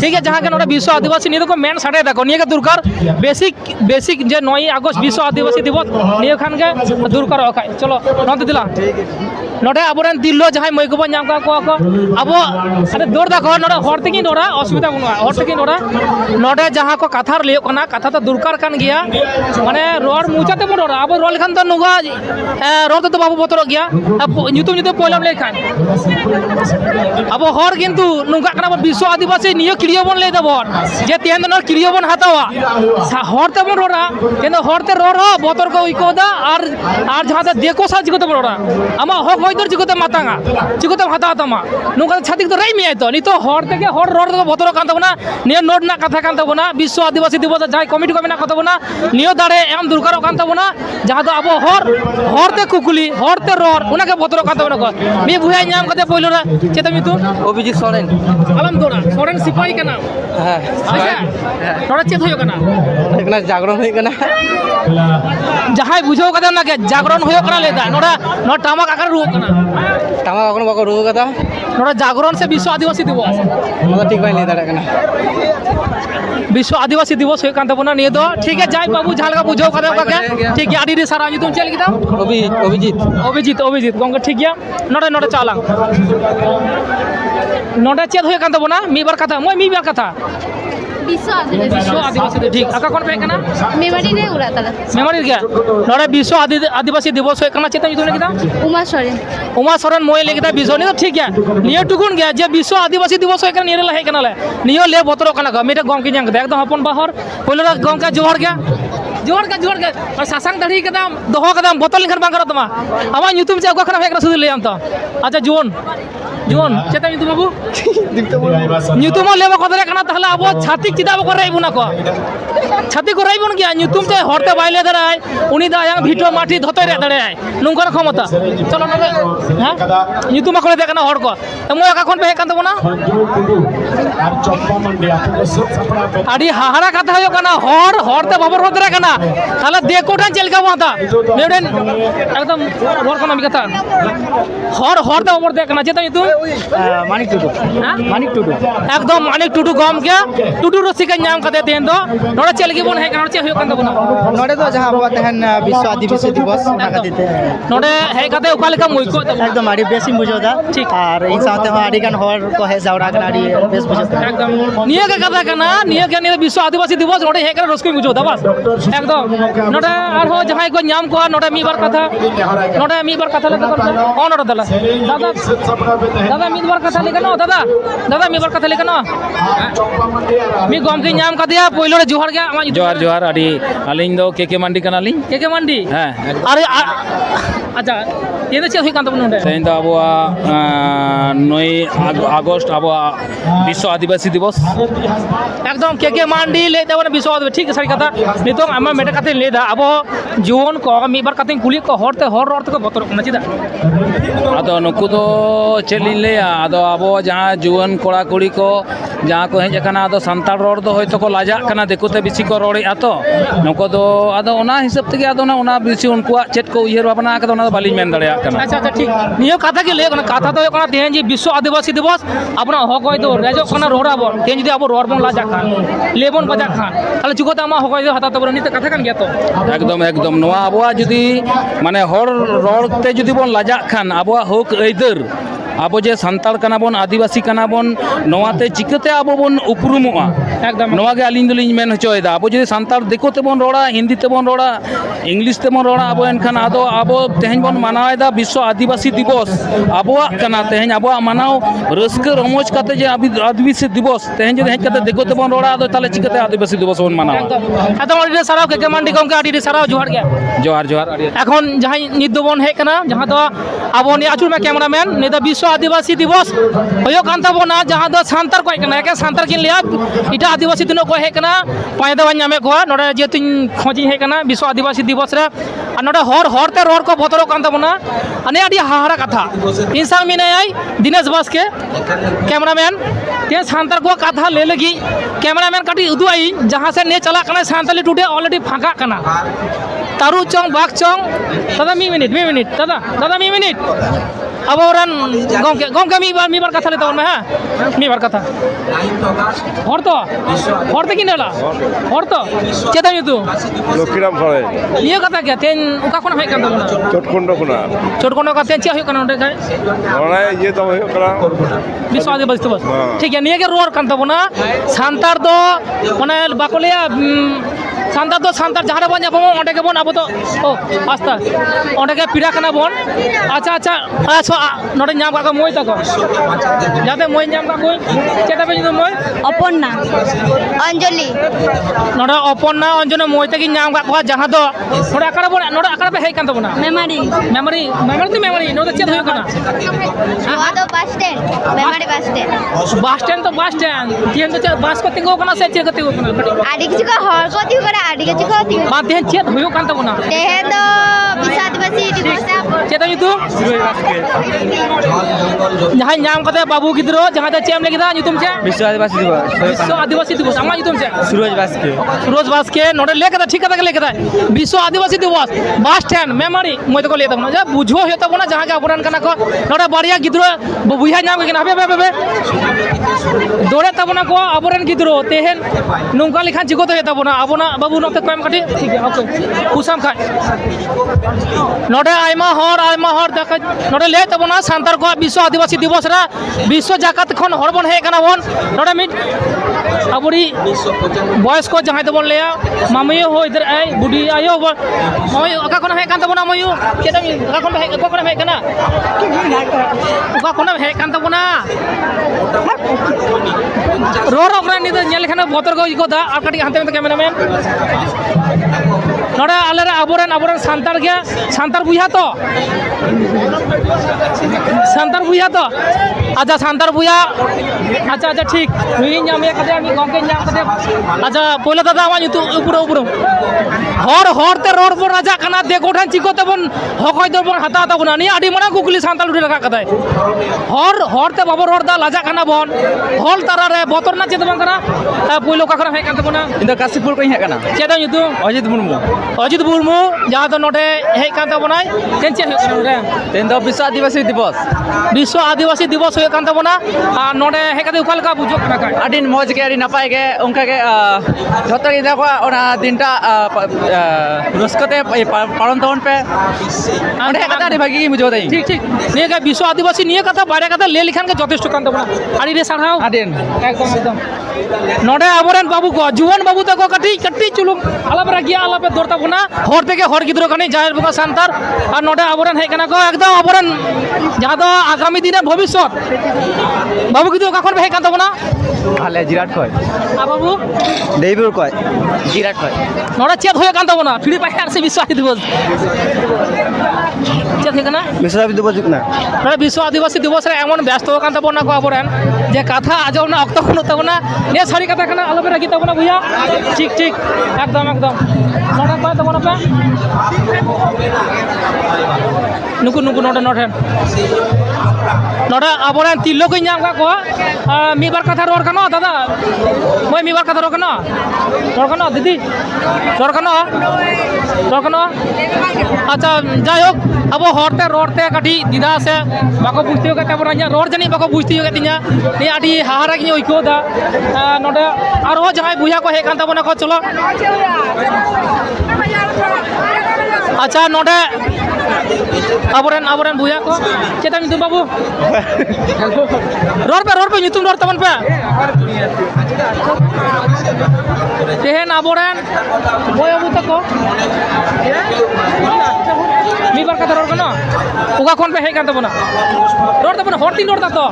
ঠিক আছে যাহাকে নটা বিশ্ব আদিবাসী নিয়ে মেন সাড়ে দেখো নিয়ে দরকার বেসিক বেসিক যে নয় আগস্ট বিশ্ব আদিবাসী দিবস নিয়ে খানকে দূর করো চলো নদী দিলা। Thank you. নোডে আবরেন দিল্লো যাহাই মই কবো ñam কা কো কো আবো আরে দৌড় দেখো নোডে হর থেকে নোডা অসুবিধা কোনো হর থেকে নোডা নোডে যাহা কো কাথার লিও কানা কথা তো দরকার কান গিয়া মানে রড মুচাতে বড় রড আবো রল খান তো নুগা রড তো বাবু বতর গিয়া নিতুম নিতুম পয়লাম লেখান ᱟᱵᱚ ᱦᱚᱲ ᱠᱤᱱᱛᱩ ᱱᱚᱝᱠᱟ ᱠᱟᱱᱟ ᱵᱚᱱ ᱵᱤᱥᱥᱚ ᱟᱹᱫᱤᱵᱟᱹᱥᱤ ᱱᱤᱭᱟᱹ ᱠᱤᱨᱤᱭᱟᱹ ᱵᱚᱱ ᱞᱟᱹᱭ ᱫᱟᱵᱚᱱ ᱡᱮ ᱛᱮᱦᱮᱧ ᱫᱚ ᱱᱚᱣᱟ ᱠᱤᱨᱤᱭᱟᱹ ᱵᱚᱱ ᱦᱟᱛᱟᱣᱟ ᱥᱟ- ᱦᱚᱲ ᱛᱮᱵᱚᱱ ᱨᱚᱲᱟ কিন্তু হরতে রড় বতর কো ইকোদা আর আর যাহাতে দেখো সাজ কত বড়রা আমার হক ᱵᱳᱭ ᱫᱚ ᱪᱤᱠᱟᱹᱛᱮ ᱢᱟᱛᱟᱝᱟ ᱪᱤᱠᱟᱹᱛᱮᱢ ᱦᱟᱛᱟᱣ ᱛᱟᱢᱟ ᱱᱚᱝᱠᱟ ᱪᱷᱟᱛᱤᱠ ᱫᱚ ᱨᱮᱡ ᱢᱮᱭᱟᱭ ᱛᱚ ᱱᱤᱛᱚᱜ ᱦᱚᱲ ᱛᱮᱜᱮ ᱦᱚᱲ ᱨᱚᱲ ᱫᱚᱠᱚ ᱵᱚᱛᱚᱨᱚᱜ ᱠᱟᱱ ᱛᱟᱵᱚᱱᱟ ᱱᱤᱭᱟᱹ ᱱᱳᱴ ᱨᱮᱱᱟᱜ ᱠᱟᱛᱷᱟ ᱠᱟᱱ ᱛᱟᱵᱚᱱᱟ ᱵᱤᱥᱥᱚ ᱟᱹᱫᱤᱵᱟᱹᱥᱤ ᱫᱤᱵᱚᱥ ᱡᱟᱦᱟᱸᱭ ᱠᱚᱢᱤᱴᱤ ᱠᱚ ᱢᱮᱱᱟᱜ ᱠᱚ ᱛᱟᱵᱚᱱᱟ ᱱᱤᱭᱟᱹ ᱫᱟᱲᱮ ᱮᱢ ᱫᱚᱨᱠᱟᱨᱚᱜ ᱠᱟᱱ ᱛᱟᱵᱚᱱᱟ ᱡᱟᱦᱟᱸ ᱫᱚ ᱟᱵᱚ ᱦᱚᱲ ᱦᱚᱲᱛᱮ ᱠᱩᱠᱞᱤ ᱦᱚᱲᱛᱮ ᱨᱚᱲ ᱚᱱᱟᱜᱮ ᱵᱚᱛᱚᱨᱚᱜ ᱠᱟᱱ ᱛᱟᱵᱚᱱᱟ ᱠᱚ ᱢᱤᱫ ᱵᱚᱭᱦᱟ ᱧᱟᱢ ᱠᱟᱛᱮ ᱯᱳᱭᱞᱳ ᱨᱮ ᱪᱮᱫ ᱛᱟᱢ ᱧᱩᱛᱩᱢ অভিজিৎ সরেন আলম দোড়া সরেন সিপাহী কেন হ্যাঁ আচ্ছা নড়ে চেত হয়ে কেন এখানে জাগরণ হয়ে কেনা ᱡᱟᱦᱟᱸᱭ ᱵᱩᱡᱷᱟᱹᱣ ᱠᱟᱫᱟ ᱚᱱᱟᱜᱮ ᱡᱟᱜᱨᱚᱱ ᱦᱩᱭᱩᱜ ᱠᱟᱱᱟ ᱞᱟᱹᱭᱫᱟ ᱱᱚᱰᱮ ᱱᱚᱰᱮ ᱴᱟᱢᱟᱠ ᱟᱠᱟᱨ ᱨᱩᱣᱟᱹᱜ তামা কখনো বকো রুমু কথা? নোটা জাগরণ সে বিশ্ব আদিবাসী দিবস। আমরা ঠিক পাইনি দাঁড়া কেন? বিশ্ব আদিবাসী দিবস হয়ে কান্ত পোনা নিয়ে তো ঠিক আছে যাই বাবু ঝালকা বুঝাও কথা কাকে। ঠিক আছে আডিরে সারা আমি তুমি চলে গেলাম অভিজিৎ অভিজিৎ। অভিজিৎ অভিজিৎ গঙ্গা ঠিক আছে। নটা নটা চালাং। নটা চেদ হয়ে কান্ত পোনা মিবার কথা মই মিবার কথা। बीस आदमी बीसों आदिवासी ठीक अका कौन पे कहना मेवाड़ी ने उड़ा था मेवाड़ी क्या लड़ा बीसों आदिवासी दिवस है कहना चेतन तुमने कितना उमा सोरेन उमा सोरेन मोए लेके था बीसों नहीं तो ठीक है नियर टुकुन गया जब बीसों आदिवासी दिवस है कहना नियर ला है कहना ला नियर ले बोतरो कहना का मेरे गांव की जंग देख तो अपन बाहर बोलो गांव का जोहर क्या ᱡᱳᱨ ᱠᱟ ᱡᱳᱨ ᱜᱮ ᱥᱟᱥᱟᱝ ᱫᱟᱲᱦᱤ ᱠᱟᱫᱟᱢ ᱫᱚᱦᱚ ᱠᱟᱫᱟᱢ ᱵᱚᱛᱚᱨ ᱞᱮᱱᱠᱷᱟᱱ ᱵᱟᱝ ᱜᱟᱱᱚᱜ ᱛᱟᱢᱟ ᱟᱢᱟᱜ ᱧᱩᱛᱩᱢ ᱪᱮᱫ ᱚᱠᱟ ᱠᱷᱚᱱᱟᱜ ᱦᱮᱡ ᱠᱟᱱᱟ ᱥᱩᱫᱷᱩ ᱞᱟᱹᱭᱟᱢ ᱛᱚ ᱟᱪᱪᱷᱟ ᱡᱩᱣᱟᱹᱱ ᱡᱩᱣᱟᱹᱱ ᱪᱮᱫ ᱛᱟᱢ ᱧᱩᱛᱩᱢ ᱵᱟᱹᱵᱩ ᱧᱩᱛᱩᱢ ᱦᱚᱸ ᱞᱟᱹᱭ ᱵᱟᱠᱚ ᱫᱟᱲᱮᱭᱟᱜ ᱠᱟᱱᱟ ᱛᱟᱦᱞᱮ ᱟᱵᱚ ᱪᱷᱟᱹᱛᱤᱠ ᱪᱮᱫᱟᱜ ᱵᱟᱠᱚ ᱨᱮᱡ ᱵᱚᱱᱟ ᱠᱚ ᱪᱷᱟᱹᱛᱤᱠ ᱠᱚ ᱨᱮᱡ ᱵᱚᱱ ᱜᱮᱭᱟ ᱧᱩᱛᱩᱢ ᱛᱮ ᱦᱚᱲ ᱛᱮ ᱵᱟᱭ ᱞᱟᱹᱭ ᱫᱟᱲᱮᱭᱟᱜᱼᱟᱭ ᱩᱱᱤ ᱫᱚ ᱟᱭᱟᱜ ᱵᱷᱤᱴᱟᱹ ᱢᱟᱴᱷᱤ ᱫᱷᱚᱛᱚᱭ ᱨᱮᱡ ᱫᱟᱲᱮᱭᱟᱜᱼᱟᱭ ᱱᱚᱝᱠᱟᱱ ᱠᱷᱚᱢᱚᱛᱟ ᱪᱚᱞᱚ ᱱᱚᱰᱮ ᱦᱮᱸ ᱧᱩᱛᱩᱢ ᱠᱚ ᱞᱟᱹᱭ ᱠᱟᱱᱟ ᱦᱚᱲ ᱠᱚ ᱮᱢᱚᱱ ᱚᱠᱟ ᱠᱷᱚᱱ ᱯᱮ ᱦᱮᱡ ᱠᱟᱱ ᱛᱟᱵᱚᱱᱟ ᱟᱹᱰᱤ ᱦᱟᱦᱟᱲᱟ ᱠᱟᱛᱷᱟ ᱦᱩᱭᱩᱜ ᱠᱟᱱᱟ ᱦᱚᱲ ᱦᱚᱲ ᱛᱮ ᱵᱟᱵᱚᱱ ᱨᱚᱲ ᱫᱟᱲᱮᱭᱟᱜ ᱠᱟᱱᱟ তাহলে দেখোটা চেলকা মাথা মেয়েডেন একদম ভরখান আমি কথা। হর হর দাও আমার দেখ না যেতাম তুই? মানিক টুটু হ্যাঁ? মানিক টুটু একদম মানিক টুটু গম কে। টুটু রসিকা নাম কাতে দেন তো নড়া চেলকি বন হ্যাঁ নড়া চেহুক কান্দা বনা। নড়ে তো যাহা আবহাওয়া তেহেন বিশ্ব আদিবাসী দিবস কাতে নড়ে হ্যাঁ কাতে ওকালকা মুইক একদম। আড়ি বেশি বুঝো দা। ঠিক। আর এই সাথে আড়ি গান হর কো হ্যাঁ যাওড়া গান আড়ি বেশ বুঝো একদম। নিয়ে কে কথা কানা নিয়ে কে নিয়ে বিশ্ব আদিবাসী দিবস নড়ে হ্যাঁ কানা রসকি বুঝো দা বাস। একদম। ᱫᱚ ᱟᱨᱦᱚᱸ ᱡᱟᱦᱟᱸᱭ ᱠᱚ ᱧᱟᱢ ᱠᱚᱣᱟ ᱱᱚᱰᱮ ᱢᱤᱫ ᱵᱟᱨ ᱠᱟᱛᱷᱟ ᱱᱚᱰᱮ ᱢᱤᱫ ᱵᱟᱨ ᱠᱟᱛᱷᱟ ᱞᱮᱠᱟ ᱚᱱ ᱚᱰᱚ ᱫᱟᱞᱟ ᱫᱟᱫᱟ ᱫᱟᱫᱟ ᱢᱤᱫ ᱵᱟᱨ ᱠᱟᱛᱷᱟ ᱞᱮᱠᱟ ᱱᱚ ᱫᱟᱫᱟ ᱫᱟᱫᱟ ᱢᱤᱫ ᱵᱟᱨ ᱠᱟᱛᱷᱟ ᱞᱮᱠᱟ ᱱᱚ ᱢᱤᱫ ᱜᱚᱢᱠᱮ ᱧᱟᱢ ᱠᱟᱫᱮᱭᱟ ᱯᱳᱭᱞᱳ ᱨᱮ ᱡᱚᱦᱟᱨ ᱜᱮ ᱟᱢᱟᱜ ᱡᱚᱦᱟᱨ ᱡᱚᱦᱟᱨ ᱟᱹᱰᱤ ᱟᱹᱞᱤᱧ ᱫᱚ ᱠᱮ ᱠᱮ ᱢᱟᱱᱰᱤ ᱠᱟᱱᱟᱞᱤᱧ ᱠᱮ ᱠᱮ ᱢᱟᱱᱰᱤ ᱦᱮᱸ ᱟᱨ అచ్చా ఏదో చేసి అంతకుముందు ఉంటాయి সেদিন আবহাওয়া নয় আগস্ট আবহাওয়া বিশ্ব আদিবাসী দিবস। একদম কে কে মান্ডি লেদা মানে বিশ্ব আদিবাসী। ঠিক সারি কথা। নিতং আমার মেটা কাতে লেদা আবো জীবন ক মিবার কাতে কুলি ক হরতে হর রতে ক বতর কোনা চিদা আদো নুকু তো চেলিন লেয়া আদো আবো যাহা জীবন কোড়া কুড়ি ক যাহা কো হেজ কানা আদো সান্তাল রড় দো হয়তো কো লাজাক কানা দেখুতে বেশি কো রড়ে আতো। নুকু তো আদো ওনা হিসাব থেকে আদো না ওনা বেশি উনকুয়া চেট কো উইহার ভাবনা কাদো ওনা ᱫᱚ ᱵᱟᱹᱞᱤᱧ ᱢᱮᱱ ᱫᱟᱲᱮᱭᱟᱜ ᱠᱟᱱᱟ ᱟᱪᱪᱷᱟ ᱟᱪᱪᱷᱟ ᱴᱷᱤᱠ ᱱᱤᱭᱟᱹ ᱠᱟᱛᱷᱟ ᱜᱮ ᱞᱟᱹᱭ ᱠᱟᱱᱟ ᱠᱟᱛᱷᱟ ᱫᱚ ᱦᱩᱭᱩᱜ ᱠᱟᱱᱟ ᱛᱮᱦᱮᱧ ᱡᱮ ᱵᱤᱥᱥᱚ ᱟᱹᱫᱤᱵᱟᱹᱥᱤ ᱫᱤᱵᱚᱥ ᱟᱵᱚᱱᱟᱜ ᱦᱚᱠ ᱦᱚᱭ ᱫᱚ ᱨᱮᱡᱚᱜ ᱠᱟᱱᱟ ᱨᱚᱲ ᱟᱵᱚᱱ ᱛᱮᱦᱮᱧ ᱡᱩᱫᱤ ᱟᱵᱚ ᱨᱚᱲ ᱵᱚᱱ ᱞᱟᱡᱟᱜ ᱠᱷᱟᱱ ᱞᱟᱹᱭ ᱵᱚᱱ ᱵᱟᱡᱟᱜ ᱠᱷᱟᱱ ᱛᱟᱦᱚᱞᱮ ᱪᱤᱠᱟᱹᱛᱮ ᱟᱢᱟᱜ ᱦᱚᱠ ᱦᱚᱭ ᱫᱚ ᱦᱟᱛᱟᱣ ᱛᱟᱵᱚᱱ ᱱᱤᱛᱚᱜ ᱠᱟᱛᱷᱟ ᱠᱟᱱ ᱜᱮᱭᱟ ᱛᱚ ᱮᱠᱫᱚᱢ ᱮᱠᱫᱚᱢ ᱱᱚᱣᱟ ᱟᱵᱚᱣᱟᱜ ᱡᱩᱫᱤ ᱢᱟᱱᱮ ᱦᱚᱲ ᱨᱚᱲ ᱛᱮ ᱡᱩᱫᱤ ᱵᱚᱱ ᱞᱟᱡᱟᱜ ᱠᱷᱟᱱ ᱟᱵᱚᱣᱟᱜ ᱦᱚᱠ ᱟᱹᱭᱫᱟᱹᱨ ᱟᱵᱚ ᱡᱮ ᱥᱟᱱᱛᱟᱲ ᱠᱟᱱᱟ ᱵᱚᱱ ᱟᱹᱫᱤᱵᱟᱹᱥᱤ ᱠᱟᱱᱟ ᱵᱚᱱ ᱱᱚᱣᱟᱛᱮ ᱪᱤᱠᱟᱹᱛᱮ ᱟᱵᱚ ᱵᱚᱱ ᱩᱯᱨᱩᱢᱚᱜᱼᱟ ᱮᱠᱫᱚᱢ ᱱᱚᱣᱟ ᱜᱮ ᱟᱹᱞᱤᱧ ᱫᱚᱞᱤᱧ ᱢᱮᱱ ᱦᱚᱪᱚᱭᱮᱫᱟ ᱟᱵᱚ ᱡᱩᱫᱤ ᱥᱟᱱᱛᱟᱲ ᱫᱤᱠᱩ ᱛᱮᱵᱚᱱ ᱨᱚᱲᱟ ᱦᱤᱱᱫᱤ ᱛᱮᱵᱚᱱ ᱨᱚᱲᱟ ᱤᱝᱞᱤᱥ ᱛᱮᱵᱚᱱ ᱨᱚᱲᱟ ᱟᱵᱚ ᱮᱱᱠᱷᱟᱱ ᱟᱫᱚ ᱟᱵᱚ ᱛᱮᱦᱮᱧ ᱵᱚᱱ ᱢᱟᱱᱟᱣᱮᱫᱟ ᱵᱤᱥᱥᱚ ᱟᱹᱫᱤᱵᱟᱹᱥᱤ ᱫᱤᱵᱚᱥ ᱟᱵᱚᱣᱟᱜ ᱠᱟᱱᱟ ᱛᱮᱦᱮᱧ ᱟᱵᱚᱣᱟᱜ ᱢᱟᱱᱟᱣ ᱨᱟᱹᱥᱠᱟᱹ ᱨᱚᱢᱚᱡᱽ ᱠᱟᱛᱮ ᱡᱮ ᱟᱹᱫᱤᱵᱟᱹᱥᱤ ᱫᱤᱵᱚᱥ ᱛᱮᱦᱮᱧ ᱡᱩᱫᱤ ᱦᱮᱡ ᱠᱟᱛᱮ ᱫᱤᱠᱩ ᱛᱮᱵᱚᱱ ᱨᱚᱲᱟ ᱟᱫᱚ ᱛᱟᱦᱚᱞᱮ ᱪᱤᱠᱟᱹᱛᱮ আদিবাসী দিবস বন মানাও একদম আড়ি সারাও কেকে মান্ডি গমকে আড়ি সারাও জোহার গে জোহার জোহার এখন যাহাই নিদ্দবন হে কানা যাহা দো আবো নি আচুর মে ক্যামেরাম্যান নেদা বিশ্ব ᱟᱹᱫᱤᱵᱟᱹᱥᱤ ᱫᱤᱵᱚᱥ ᱦᱩᱭᱩᱜ ᱠᱟᱱ ᱛᱟᱵᱚᱱᱟ ᱡᱟᱦᱟᱸ ᱫᱚ ᱥᱟᱱᱛᱟᱲ ᱠᱚ ᱦᱮᱡ ᱠᱟᱱᱟ ᱮᱠᱮᱱ ᱥᱟᱱᱛᱟᱲ ᱠᱤᱱ ᱞᱟᱹᱭᱟ ᱮᱴᱟᱜ ᱟᱹᱫᱤᱵᱟᱹᱥᱤ ᱛᱤᱱᱟᱹᱜ ᱠᱚ ᱦᱮᱡ ᱠᱟᱱᱟ ᱯᱟᱸᱡᱟ ᱫᱚ ᱵᱟᱹᱧ ᱧᱟᱢᱮᱫ ᱠᱚᱣᱟ ᱱᱚᱰᱮ ᱡᱮᱦᱮᱛᱩᱧ ᱠᱷᱚᱡᱤᱧ ᱦᱮᱡ ᱠᱟᱱᱟ ᱵᱤᱥᱥᱚ ᱟᱹᱫᱤᱵᱟᱹᱥᱤ ᱫᱤᱵᱚᱥ ᱨᱮ ᱟᱨ ᱱᱚᱰᱮ ᱦᱚᱲ ᱦᱚᱲᱛᱮ ᱨᱚᱲ ᱠᱚ ᱵᱚᱫᱚᱞᱚᱜ ᱠᱟᱱ ᱛᱟᱵᱚᱱᱟ ᱟᱹᱱᱤ ᱟᱹᱰᱤ ᱦᱟᱦᱟᱲᱟ ᱠᱟᱛᱷᱟ ᱤᱱᱥᱟᱝ ᱢᱮᱱᱟᱭᱟᱭ ᱫᱤᱱᱮᱥ ᱵᱟᱥᱠᱮ ᱠᱮᱢᱮᱨᱟᱢᱮᱱ ᱛᱮ ᱥᱟᱱᱛᱟᱲ ᱠᱚᱣᱟᱜ ᱠᱟᱛᱷᱟ ᱞᱟᱹᱭ ᱞᱟᱹᱜᱤᱫ ᱠᱮᱢᱮᱨᱟᱢᱮᱱ ᱠᱟᱹᱴᱤᱡ ᱩᱫᱩᱜ ᱟᱹᱧ ᱡᱟᱦᱟᱸ ᱥᱮᱫ ᱱᱤᱭᱟᱹ ᱪᱟᱞᱟᱜ ᱠᱟᱱᱟ ᱥᱟᱱᱛᱟᱞᱤ ᱴᱩᱰᱮ ᱚᱞᱨᱮᱰᱤ ᱯᱷᱟᱸᱠᱟᱜ ᱠᱟᱱᱟ তারু চং বাঘ চং দাদা মি মিনিট মি মিনিট দাদা দাদা মি মিনিট अब और गाँव के गाँव के मी बार मी बार कथा लेता हूँ मैं हाँ। मी बार कथा। घर तो? घर तो किन होला घर तो? ফলে ইয়ে কথা কে তেন ওকা কোন হয় কাম চটকন্ড কোনা চটকন্ড কা তেন চা হয় কানা ওটা ওরা ইয়ে তো হয় কানা বিশ্বাস বাজতে বাস ঠিক আছে নিয়ে কে রোর কান তো না সান্তার তো মানে বাকলিয়া ᱥᱟᱱᱛᱟᱲ ᱫᱚ ᱥᱟᱱᱛᱟᱲ ᱡᱟᱦᱟᱸ ᱨᱮᱵᱚᱱ ᱧᱟᱯᱟᱢᱟ ᱚᱸᱰᱮ ᱜᱮᱵᱚᱱ ᱟᱵᱚ ᱫᱚ ᱚ ᱟᱥᱛᱟ ᱚᱸᱰᱮ ᱜᱮ ᱯᱤᱲᱟ ᱠᱟᱱᱟ ᱵᱚᱱ ᱟᱪᱪᱷᱟ ᱟᱪᱪᱷᱟ ᱟᱪᱪᱷᱟ ᱱᱚᱰᱮ ᱧᱟᱢ ᱠᱟᱜ ᱠᱚ ᱢᱚᱭ ᱛᱟᱠᱚ ᱡᱟᱛᱮ ᱢᱚᱭ ᱧᱟᱢ ᱠᱟᱜ ᱠᱚ ᱪᱮᱫ ᱟᱯᱮ ᱧᱩᱛᱩᱢ ᱢᱚᱭ ᱚᱯᱚᱨᱱᱟ ᱚᱧᱡᱚᱞᱤ ᱱᱚᱰᱮ ᱚᱯᱚᱨᱱᱟ ᱚᱧᱡᱚᱞᱤ ᱢᱚᱭ ᱛᱟᱹᱠᱤᱱ ᱧᱟᱢ ᱠᱟᱜ ᱠᱚᱣᱟ ᱡᱟᱦᱟᱸ ᱫᱚ ᱱᱚᱰᱮ ᱟᱠᱟᱨᱟ ᱵᱚᱱ ᱱᱚᱰᱮ ᱟᱠᱟᱨᱟ ᱯᱮ ᱦᱮᱡ ᱠᱟᱱ ᱛᱟᱵᱚᱱᱟ ᱢᱮᱢᱟᱨᱤ ᱢᱮᱢᱟᱨᱤ ᱢᱮᱢᱟᱨᱤ ᱫᱚ ᱢᱮᱢᱟᱨᱤ ᱱᱚᱰᱮ ᱪᱮᱫ ᱦᱩᱭᱩᱜ ᱠᱟᱱᱟ ᱱᱚᱣᱟ ᱫᱚ bus stand Memari bus stand bus stand ᱫᱚ ᱵᱟᱥ ᱥᱴᱮᱱᱰ ᱛᱤᱦᱤᱧ ᱫᱚ ᱪᱮᱫ ᱵᱟᱥ ᱠᱚ ᱛᱤᱸᱜᱩ ᱠᱟᱱᱟ ᱥᱮ ᱪᱮᱫ ᱠᱚ ᱛᱤᱸᱜᱩ ᱠᱟᱱᱟ ᱟᱹᱰᱤ ᱠᱤᱪᱷᱩ ᱠᱚ ᱦᱚᱲ ᱠᱚ ᱛᱤᱸᱜᱩ ᱠᱟᱱᱟ adik juga tiga. Matian cet, huyuk kan tahu na. Deh do bisa tiba sih di masa. Cet itu? Sudah pasti. ᱡᱟᱦᱟᱸᱧ ᱧᱟᱢ ᱠᱟᱛᱮ ᱵᱟᱹᱵᱩ ᱜᱤᱫᱽᱨᱟᱹ ᱡᱟᱦᱟᱸ ᱫᱚ ᱪᱮᱫ ᱮᱢ ᱞᱟᱹᱭ ᱠᱮᱫᱟ ᱧᱩᱛᱩᱢ ᱪᱮᱫ ᱵᱤᱥᱥᱚ ᱟᱹᱫᱤᱵᱟᱹᱥᱤ ᱫᱤᱵᱚᱥ ᱵᱤᱥᱥᱚ ᱟᱹᱫᱤᱵᱟᱹᱥᱤ ᱫᱤᱵᱚᱥ ᱟᱢᱟᱜ ᱧᱩᱛᱩᱢ ᱪᱮᱫ ᱥᱩᱨᱚᱡ ᱵᱟᱥᱠᱮ ᱥᱩᱨᱚᱡ ᱵᱟᱥᱠᱮ ᱱᱚᱰᱮ ᱞᱟᱹᱭ ᱠᱟᱫᱟ ᱴᱷᱤᱠ ᱠᱟᱛᱷᱟ ᱜᱮ ᱞᱟᱹᱭ ᱠᱮᱫᱟᱭ ᱵᱤᱥᱥᱚ ᱟᱹᱫᱤᱵᱟᱹᱥᱤ ᱫᱤᱵᱚᱥ ᱵᱟᱥ ᱴᱷᱮᱱ ᱢᱮᱢᱟᱨᱤ ᱢᱚᱡᱽ ᱛᱮᱠᱚ ᱞᱟᱹᱭ ᱛᱟᱵᱚᱱᱟ ᱡᱮ ᱵᱩᱡᱷᱟᱹᱣ ᱦᱩᱭᱩᱜ ᱛᱟᱵᱚᱱᱟ ᱡᱟᱦᱟᱸ ᱜᱮ ᱟᱵᱚᱨᱮᱱ ᱠᱟᱱᱟ ᱠᱚ ᱱᱚᱰᱮ ᱵᱟᱨᱭᱟ ᱜᱤᱫᱽᱨᱟᱹ ᱵᱚᱭᱦᱟ ᱧᱟᱢ ᱠᱟᱱᱟ ᱦᱟᱯᱮ ᱦᱟᱯᱮ ᱫᱚᱲᱮ ᱛᱟᱵᱚᱱᱟ ᱠᱚ ᱟᱵᱚᱨᱮᱱ ᱜᱤᱫᱽᱨᱟᱹ ᱛᱮᱦᱮᱧ ᱱᱚᱝᱠᱟ ᱞᱮᱠᱷᱟᱱ ᱪᱤᱠᱟᱹᱛᱮ ᱦᱩᱭᱩᱜ ᱛᱟᱵᱚᱱᱟ ᱟᱵᱚᱱᱟᱜ ᱵᱟᱹᱵᱩ ᱱᱚᱛᱮ ᱠᱚ ᱠᱟᱹᱴᱤᱡ ᱴᱷᱤᱠ ᱜᱮᱭᱟ ᱳᱠᱮ ᱯᱩᱥᱟᱢ ᱠᱷᱟᱡ ᱱᱚᱰᱮ ᱟᱭᱢᱟ ᱦᱚᱲ ᱟᱭᱢᱟ ᱦᱚᱲ ᱱᱚᱰᱮ ᱞᱟᱹᱭ ᱛᱟᱵᱚᱱᱟ ᱥᱟᱱᱛᱟᱲ ᱠᱚᱣᱟᱜ ᱵᱤᱥᱥᱚ ᱟᱹᱫᱤᱵᱟᱹᱥᱤ ᱫᱤᱵᱚᱥ ᱨᱮ ᱵᱤᱥᱥᱚ ᱡᱟᱠᱟᱛ ᱠᱷᱚᱱ ᱦᱚᱲ ᱵᱚᱱ ᱦᱮᱡ ᱠᱟᱱᱟ ᱵᱚᱱ ᱱᱚᱰᱮ ᱢᱤᱫ ᱟᱵᱚᱨᱤ ᱵᱚᱭᱚᱥ ᱠᱚ ᱡᱟᱦᱟᱸᱭ ᱫᱚᱵᱚᱱ ᱞᱟᱹᱭᱟ ᱢᱟᱢᱟᱭᱩ ᱦᱩᱭ ᱫᱟᱲᱮᱭᱟᱜᱼᱟᱭ ᱵᱩᱰᱷᱤ ᱟᱭᱳ ᱵᱚ- ᱢᱟᱢᱟᱭᱩ ᱚᱠᱟ ᱠᱷᱚᱱᱮᱢ ᱦᱮᱡ ᱠᱟᱱ ᱛᱟᱵᱚᱱᱟ ᱢᱟᱢᱟᱭᱩ ᱪᱮᱫ ᱮᱢ ᱚᱠᱟ ᱠᱷᱚᱱ ᱦᱮᱡ ᱚᱠᱟ ᱠᱷᱚᱱᱮᱢ ᱦᱮᱡ ᱠᱟᱱᱟ ᱚᱠᱟ ᱠᱷᱚᱱᱮᱢ ᱦᱮᱡ ᱠᱟᱱ ᱛᱟᱵᱚᱱᱟ ᱨᱚᱲᱚᱜ ᱠᱟᱱᱟ ᱱᱤᱛ ᱫᱚ ᱧᱮᱞ ᱞᱮᱠᱷᱟᱱ ᱵᱚᱛᱚᱨ ᱠᱚ ᱟᱹᱭᱠᱟᱹᱣᱫᱟ ᱟᱨ ᱠᱟᱹᱴᱤᱡ ᱦᱟᱱᱛᱮ ᱱᱟᱛᱮ ᱠᱮᱢᱮᱨᱟᱢᱮᱱ ᱱᱚᱰᱮ ᱟᱞᱮᱨᱮ ᱟᱵᱚᱨᱮᱱ ᱟᱵᱚᱨᱮᱱ ᱥᱟᱱᱛᱟᱲ ᱜᱮ ᱥᱟᱱᱛᱟᱲ ᱵᱚᱭᱦᱟ ᱛᱚ ᱥᱟᱱᱛᱟᱲ ᱵᱚᱭᱦᱟ ᱛᱚ আচ্ছা সান্তার বুয়া আচ্ছা আচ্ছা ঠিক। মিহি যাম একাদে আমি গঙ্গে যাম কাদে আচ্ছা পয়লা দাদা আমার ইতু উপরে উপরে। হর হর তে রোড বন রাজা খানা দে কোঠান চিকো তবন হকয় দবন হাতা হাতা বনা নি আডি মনা কুকুলি সান্তাল উড়ে রাখা কাদায় হর হর তে বাবর হর দা লাজা খানা বন। হল তারা রে বতর না চেতবন কানা পয়লো কাখরা হে কাতে বনা ইন্দা কাশিপুর কই হে কানা চেদা ইতু। অজিত মুর্মু। অজিত মুর্মু যাহা তো নটে হে কাতে বনাই তেন চে হে কানা রে? তেন তো বিশ্ব আদিবাসী দিবস। বিশ্ব আদিবাসী দিবস হয়ে ᱠᱟᱱ ᱛᱟᱵᱚᱱᱟ ᱟᱨ ᱱᱚᱰᱮ ᱦᱮᱡ ᱠᱟᱛᱮ ᱚᱠᱟ ᱞᱮᱠᱟ ᱵᱩᱡᱷᱟᱹᱜ ᱠᱟᱱᱟ ᱠᱟᱡ ᱟᱹᱰᱤ ᱢᱚᱡᱽ ᱜᱮ ᱟᱹᱰᱤ ᱱᱟᱯᱟᱭ ᱜᱮ ᱚᱱᱠᱟ ᱜᱮ ᱡᱷᱚᱛᱚ ᱜᱮ ᱫᱟᱠᱚ ᱚᱱᱟ ᱫᱤᱱᱴᱟ ᱨᱟᱹᱥᱠᱟᱹᱛᱮ ᱯᱟᱨᱚᱢ ᱛᱟᱵᱚᱱ ᱯᱮ ᱚᱸᱰᱮ ᱦᱮᱡ ᱠᱟᱛᱮ ᱟᱹᱰᱤ ᱵᱷᱟᱹᱜᱤ ᱜᱮ ᱵᱩᱡᱷᱟᱹᱣ ᱫᱟᱹᱧ ᱴᱷᱤᱠ ᱴᱷᱤᱠ ᱱᱤᱭᱟᱹ ᱜᱮ ᱵᱤᱥᱥᱚ ᱟᱹᱫᱤᱵᱟᱹᱥᱤ ᱱᱤᱭᱟᱹ ᱠᱟᱛᱷᱟ ᱵᱟᱨᱭᱟ ᱠᱟᱛᱷᱟ ᱞᱟᱹᱭ ᱞᱮᱠᱷᱟᱱ ᱜᱮ ᱡᱚᱛᱷᱮᱥᱴᱚ ᱠᱟᱱ ᱛᱟᱵᱚᱱᱟ ᱟᱹᱰᱤ ᱨᱮ ᱥᱟᱨᱦᱟᱣ ᱟᱹᱰᱤ ᱮᱠᱫᱚᱢ ᱱᱚᱰᱮ ᱟᱵᱚᱨᱮᱱ ᱵᱟᱹᱵᱩ ᱠᱚ ᱡᱩᱣᱟᱹᱱ ᱵᱟᱹᱵᱩ ᱛᱟᱠᱚ ᱠᱟᱹᱴᱤᱡ ᱠᱟᱹᱴᱤᱡ ᱪᱩᱞᱩᱝ ᱟᱞᱟᱯ ᱨᱮ ᱜᱮᱭᱟ ᱟᱞᱟᱯᱮ ᱫᱚᱨ ᱛᱟᱵᱚᱱᱟ ᱦᱚᱲ ᱛᱮᱜᱮ ᱦᱚᱲ ᱜᱤᱫᱽᱨᱟᱹ ᱠᱟᱱᱤ ᱡᱟᱦᱮᱨ ᱵᱚᱸᱜᱟ ᱥᱟᱱᱛᱟᱲ ᱟᱨ ᱱᱚᱰᱮ ᱟᱵᱚᱨᱮᱱ ᱦᱮᱡ ᱠᱟᱱᱟ ᱠᱚ ᱮᱠᱫᱚᱢ ᱟᱵᱚᱨᱮᱱ ᱡᱟᱦᱟᱸ ᱫᱚ আগামী দিনের ᱵᱷᱚᱵᱤᱥᱥᱚᱛ বাবু কিন্তু কখন হেই কান না আলে জিরাট কয়? আ বাবু? দেইবুর কয়? জিরাট কয়। নড়া চেত হয়ে কান না ফিরে পাই আর সে বিশ্বাস দিবস চেত হয়ে কানা? বিশ্বসাহিত্য দিবস না। নডে বিশ্ব আদিবাসী দিবস রে এমন ব্যস্ত কান তাবনা কো আবরেন যে কথা আজও না অক্ত কোনো তাবনা নে সারি কথা কানা আলাপে রাগি তাবনা ভুইয়া ঠিক ঠিক একদম একদম। নডে কয় তাবনা পে? নুকু নুকু নডে নডে নডে আবরেন তিল্লো কই ñam কা ko মিবার কথা রোর কানো দাদা? মই মিবার কথা রোর কানো? রোর কানো দিদি? রোর কানো? রোর কানো? আচ্ছা যাই হোক। ᱟᱵᱚ ᱦᱚᱲᱛᱮ ᱨᱚᱲᱛᱮ ᱠᱟᱹᱴᱤᱡ ᱫᱤᱫᱟ ᱥᱮ ᱵᱟᱠᱚ ᱵᱩᱡᱽ ᱛᱤᱭᱳᱜ ᱛᱟᱵᱚᱱᱟ ᱤᱧᱟᱹᱜ ᱨᱚᱲ ᱡᱟᱹᱱᱤᱡ ᱵᱟᱠᱚ ᱵᱩᱡᱽ ᱛᱤᱭᱳᱜ ᱛᱤᱧᱟ ᱱᱤᱭᱟᱹ ᱟᱹᱰᱤ ᱦᱟᱦᱟᱲᱟ ᱜᱤᱧ ᱟᱹᱭᱠᱟᱹᱣ ᱮᱫᱟ ᱱᱚᱰᱮ ᱟᱨᱦᱚᱸ ᱡᱟᱦᱟᱸᱭ ᱵᱚᱭᱦᱟ ᱠᱚ ᱦᱮᱡ ᱠᱟᱱ ᱛᱟᱵᱚᱱᱟ ᱠᱚ ᱪᱚᱞᱚ ᱟᱪᱪᱷᱟ ᱱᱚᱰᱮ ᱟᱵᱚᱨᱮᱱ ᱟᱵᱚᱨᱮᱱ ᱵᱚᱭᱦᱟ ᱠᱚ ᱪᱮᱫ ᱛᱟᱢ ᱧᱩᱛᱩᱢ ᱵᱟᱵᱩ ᱨᱚᱲ ᱯᱮ ᱨᱚᱲ ᱯᱮ ᱧᱩᱛᱩᱢ ᱨᱚᱲ ᱛᱟᱵᱚᱱ ᱯᱮ ᱛᱮᱦᱮᱧ ᱟᱵᱚᱨᱮᱱ ᱵᱚᱭ ᱵᱟᱵᱩ మీ వర్క రోడ్కను ఒక కొండ హేకంత బున రోడ్ తప్పన హోర్తి రోడ్ తో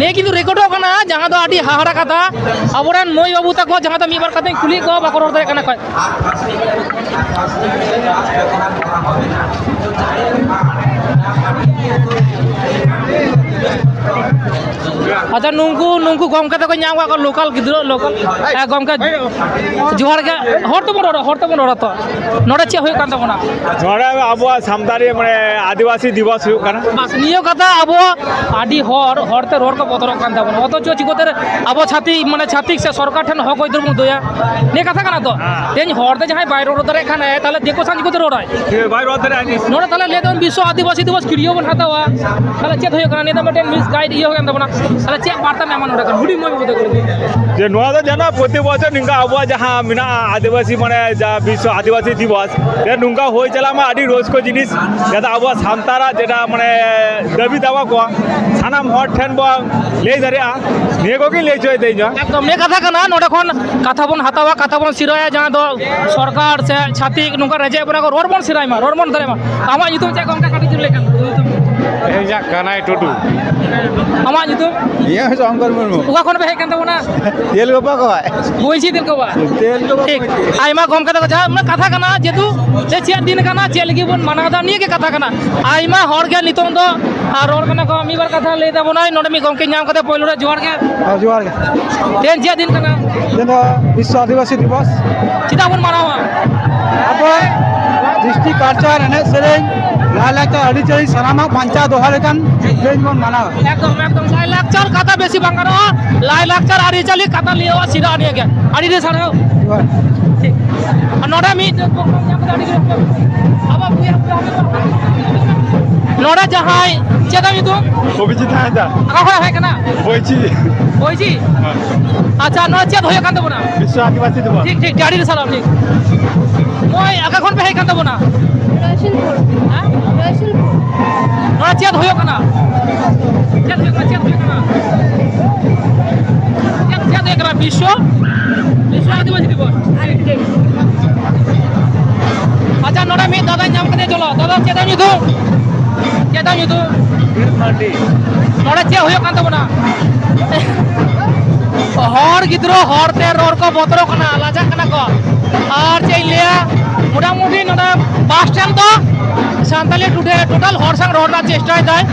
নে কিন্তু রেকর্ড কানা, যাহা দো আডি হাহারা কাতা। আবরান মই বাবু তাক যাহা দো মিবার কাতে কুলি গো, বাকর রোড কানা কয়। ᱟᱪᱪᱷᱟ ᱱᱩᱝᱠᱩ ᱱᱩᱝᱠᱩ ᱜᱚᱢᱠᱮ ᱛᱟᱠᱚ ᱧᱟᱢ ᱠᱟᱜ ᱠᱚ ᱞᱳᱠᱟᱞ ᱜᱤᱫᱽᱨᱟᱹ ᱞᱳᱠᱟᱞ ᱜᱚᱢᱠᱮ ᱡᱚᱦᱟᱨ ᱜᱮ ᱦᱚᱲ ᱛᱮᱵᱚᱱ ᱨᱚᱲᱟ ᱦᱚᱲ ᱛᱮᱵᱚᱱ ᱨᱚᱲᱟ ᱛᱚ ᱱᱚᱰᱮ ᱪᱮᱫ ᱦᱩᱭᱩᱜ ᱠᱟᱱ ᱛᱟᱵᱚᱱᱟ ᱱᱚᱰᱮ ᱟᱵᱚᱣᱟᱜ ᱥᱟᱱᱛᱟᱲᱤ ᱢᱟᱱᱮ ᱟᱹᱫᱤᱵᱟᱹᱥᱤ ᱫᱤᱵᱚᱥ ᱦᱩᱭᱩᱜ ᱠᱟᱱᱟ ᱵᱟᱥ ᱱᱤᱭᱟᱹ ᱠᱟᱛᱷᱟ ᱟᱵᱚ ᱟᱹᱰᱤ ᱦᱚᱲ ᱦᱚᱲᱛᱮ ᱨᱚᱲ ᱠᱚ ᱵᱚᱫᱚᱞᱚᱜ ᱠᱟᱱ ᱛᱟᱵᱚᱱᱟ ᱚᱛᱚᱪᱚ ᱪᱤᱠᱟᱹᱛᱮ ᱟᱵᱚ ᱪᱷᱟᱛᱤᱠ ᱢᱟᱱᱮ ᱪᱷᱟᱛᱤᱠ ᱥᱮ ᱥᱚᱨᱠᱟর ᱴᱷᱮᱱ ᱦᱚᱸ ᱠᱚ ᱤᱫᱤ ᱵᱚᱱ ᱫᱚᱭᱟ ᱱᱤᱭᱟᱹ ᱠᱟᱛᱷᱟ ᱠᱟᱱᱟ ᱛᱚ ᱛᱮᱦᱮᱧ ᱦᱚᱲᱛᱮ ᱡᱟᱦᱟᱸᱭ ᱵᱟᱭ ᱨᱚᱲ ᱫᱟᱲᱮᱭᱟᱜ ᱠᱷᱟᱱ ᱛᱟᱦᱞᱮ ᱫᱤᱠᱩ ᱥᱟᱶ ᱪᱤᱠᱟᱹᱛᱮ ᱨᱚᱲᱟᱭ ᱵᱟᱭ ᱨᱚᱲ ᱫᱟᱲᱮᱭᱟᱜᱼᱟ ᱱᱚᱰᱮ ᱛᱟᱦᱞᱮ ᱞᱟᱹᱭ ᱫᱚ ᱵᱤᱥᱥᱚ ᱟᱹᱫᱤᱵᱟᱹᱥᱤ ᱫᱤᱵᱚᱥ ᱠᱤᱲᱤᱭᱟᱹ ᱵᱚᱱ ᱦᱟᱛᱟᱣᱟ ᱛᱟᱦᱞᱮ ᱪᱮᱫ ᱦᱩᱭᱩᱜ ᱠᱟᱱᱟ ᱱᱤᱭᱟᱹ ᱫᱚ ᱢᱤᱫᱴᱮᱱ ᱢᱤᱥ ᱜᱟᱭᱤᱰ ᱤᱭᱟᱹ ᱦᱩᱭᱩᱜ ᱠᱟᱱ ᱛᱟᱵᱚᱱᱟ ᱛᱟᱦᱞᱮ যে নয় জানা প্রতি বছর নিকা আবহাওয়া যাহা মিনা আদিবাসী মানে যা বিশ্ব আদিবাসী দিবস যে নুকা হয়ে চলা আমার আদি রোজকো জিনিস যেটা আবহাওয়া সান্তারা যেটা মানে দাবি দাওয়া কোয়া সানাম হর ঠেন বং লেই দাঁড়িয়া নিয়ে কোকি লেই চয় দেই যা। একদম নে কথা কানা নোডা খন কথা বন হাতাওয়া কথা বন সিরায়া যা দ সরকার সে ছাতিক নুকা রেজে পরা রোড বন সিরাইমা রোড বন ধরেমা আমার ইতুম চা গমটা কাটি দিলে কেন? কানাই টুটু। আমার জুতো। ইয়ে হচ্ছে অঙ্কর মুর্মু। ওকা কোন ভাই কান্দা না? তেল গোপা কয়? বইছি তেল গোপা। তেল গোপা আইমা গম কথা কথা আমরা কথা কানা যেতু সে চেয়ার দিন কানা চেয়ার লাগি বন মানা দা নিয়ে কে কথা কানা। আইমা হর গে নিতম দো আর হর কানা কো আমি বার কথা লে দাবো নাই নড়ে মি গমকে নাম কথা পয়লো রে জোয়ার গে। জোয়ার গে। তেন চেয়ার দিন কানা। তেন বিশ্ব আদিবাসী দিবস। চিতা বন মানাওয়া আপন ᱰᱤᱥᱴᱤᱠ ᱠᱟᱞᱪᱟᱨ ᱮᱱᱮᱡ ᱥᱮᱨᱮᱧ ᱞᱟᱭᱼᱞᱟᱠᱪᱟᱨ ᱟᱹᱨᱤᱪᱟᱹᱞᱤ ᱥᱟᱱᱟᱢᱟᱜ ᱵᱟᱧᱪᱟᱣ ᱫᱚᱦᱚ ᱞᱮᱠᱟᱱ ᱥᱮᱨᱮᱧ ᱵᱚᱱ ᱢᱟᱱᱟᱣᱟ ᱞᱟᱭᱼᱞᱟᱠᱪᱟᱨ ᱠᱟᱛᱷᱟ ᱵᱮᱥᱤ ᱵᱟᱝ ᱜᱟᱱᱚᱜᱼᱟ ᱞᱟᱭᱼᱞᱟᱠᱪᱟর ᱟᱹᱨᱤᱪᱟᱹᱞᱤ ᱠᱟᱛᱷᱟ ᱞᱤᱭᱟᱹᱣᱟ ᱥᱤᱨᱟ ᱱᱤᱭᱟᱹᱜᱮ ᱟᱹᱰᱤ ᱨᱮ ᱥᱟᱨᱦᱟᱣ ᱱᱚᱰᱮ ᱢᱤᱫ ᱟᱵᱚ ᱱᱚᱰᱮ ᱡᱟᱦᱟᱸᱭ ᱪᱮᱫ ᱧᱩᱛᱩᱢ ᱚᱵᱷᱤᱡᱤᱛ ᱦᱟᱸᱥᱫᱟ ᱚᱠᱟ ᱠᱷᱚᱱᱟᱜ ᱦᱮᱡ ᱠᱟᱱᱟ ᱵᱚᱭᱪᱤ বইছি আচ্ছা নয় চেত হয়ে কান্দবো না বিশ্ব আদিবাসী দেবো ঠিক ঠিক গাড়ির সালাম ঠিক মই আগা খন হে কান না। রসুলপুর হ্যাঁ? রসুলপুর নডা চেদ হয়ে কানা। চেদ হয়ে কানা চেদ হয়ে কানা। চেদ হয়ে কানা। বিশ্ব বিশ্ব আদিবাসী দিবস আচ্ছা নডা মি দাদা নাম কাতে চলো। দাদা চেদা নিতু চেদা নিতু নডা চে হয়ে কান না। হর গিদ্রো হরতে রর কো বতর কানা লাজা কানা কো আর চে লিয়া মোটামুটি নডা বাস স্ট্যান্ড তো। সান্তালি টুডে টোটাল হর সাং রড় চেষ্টা দেয়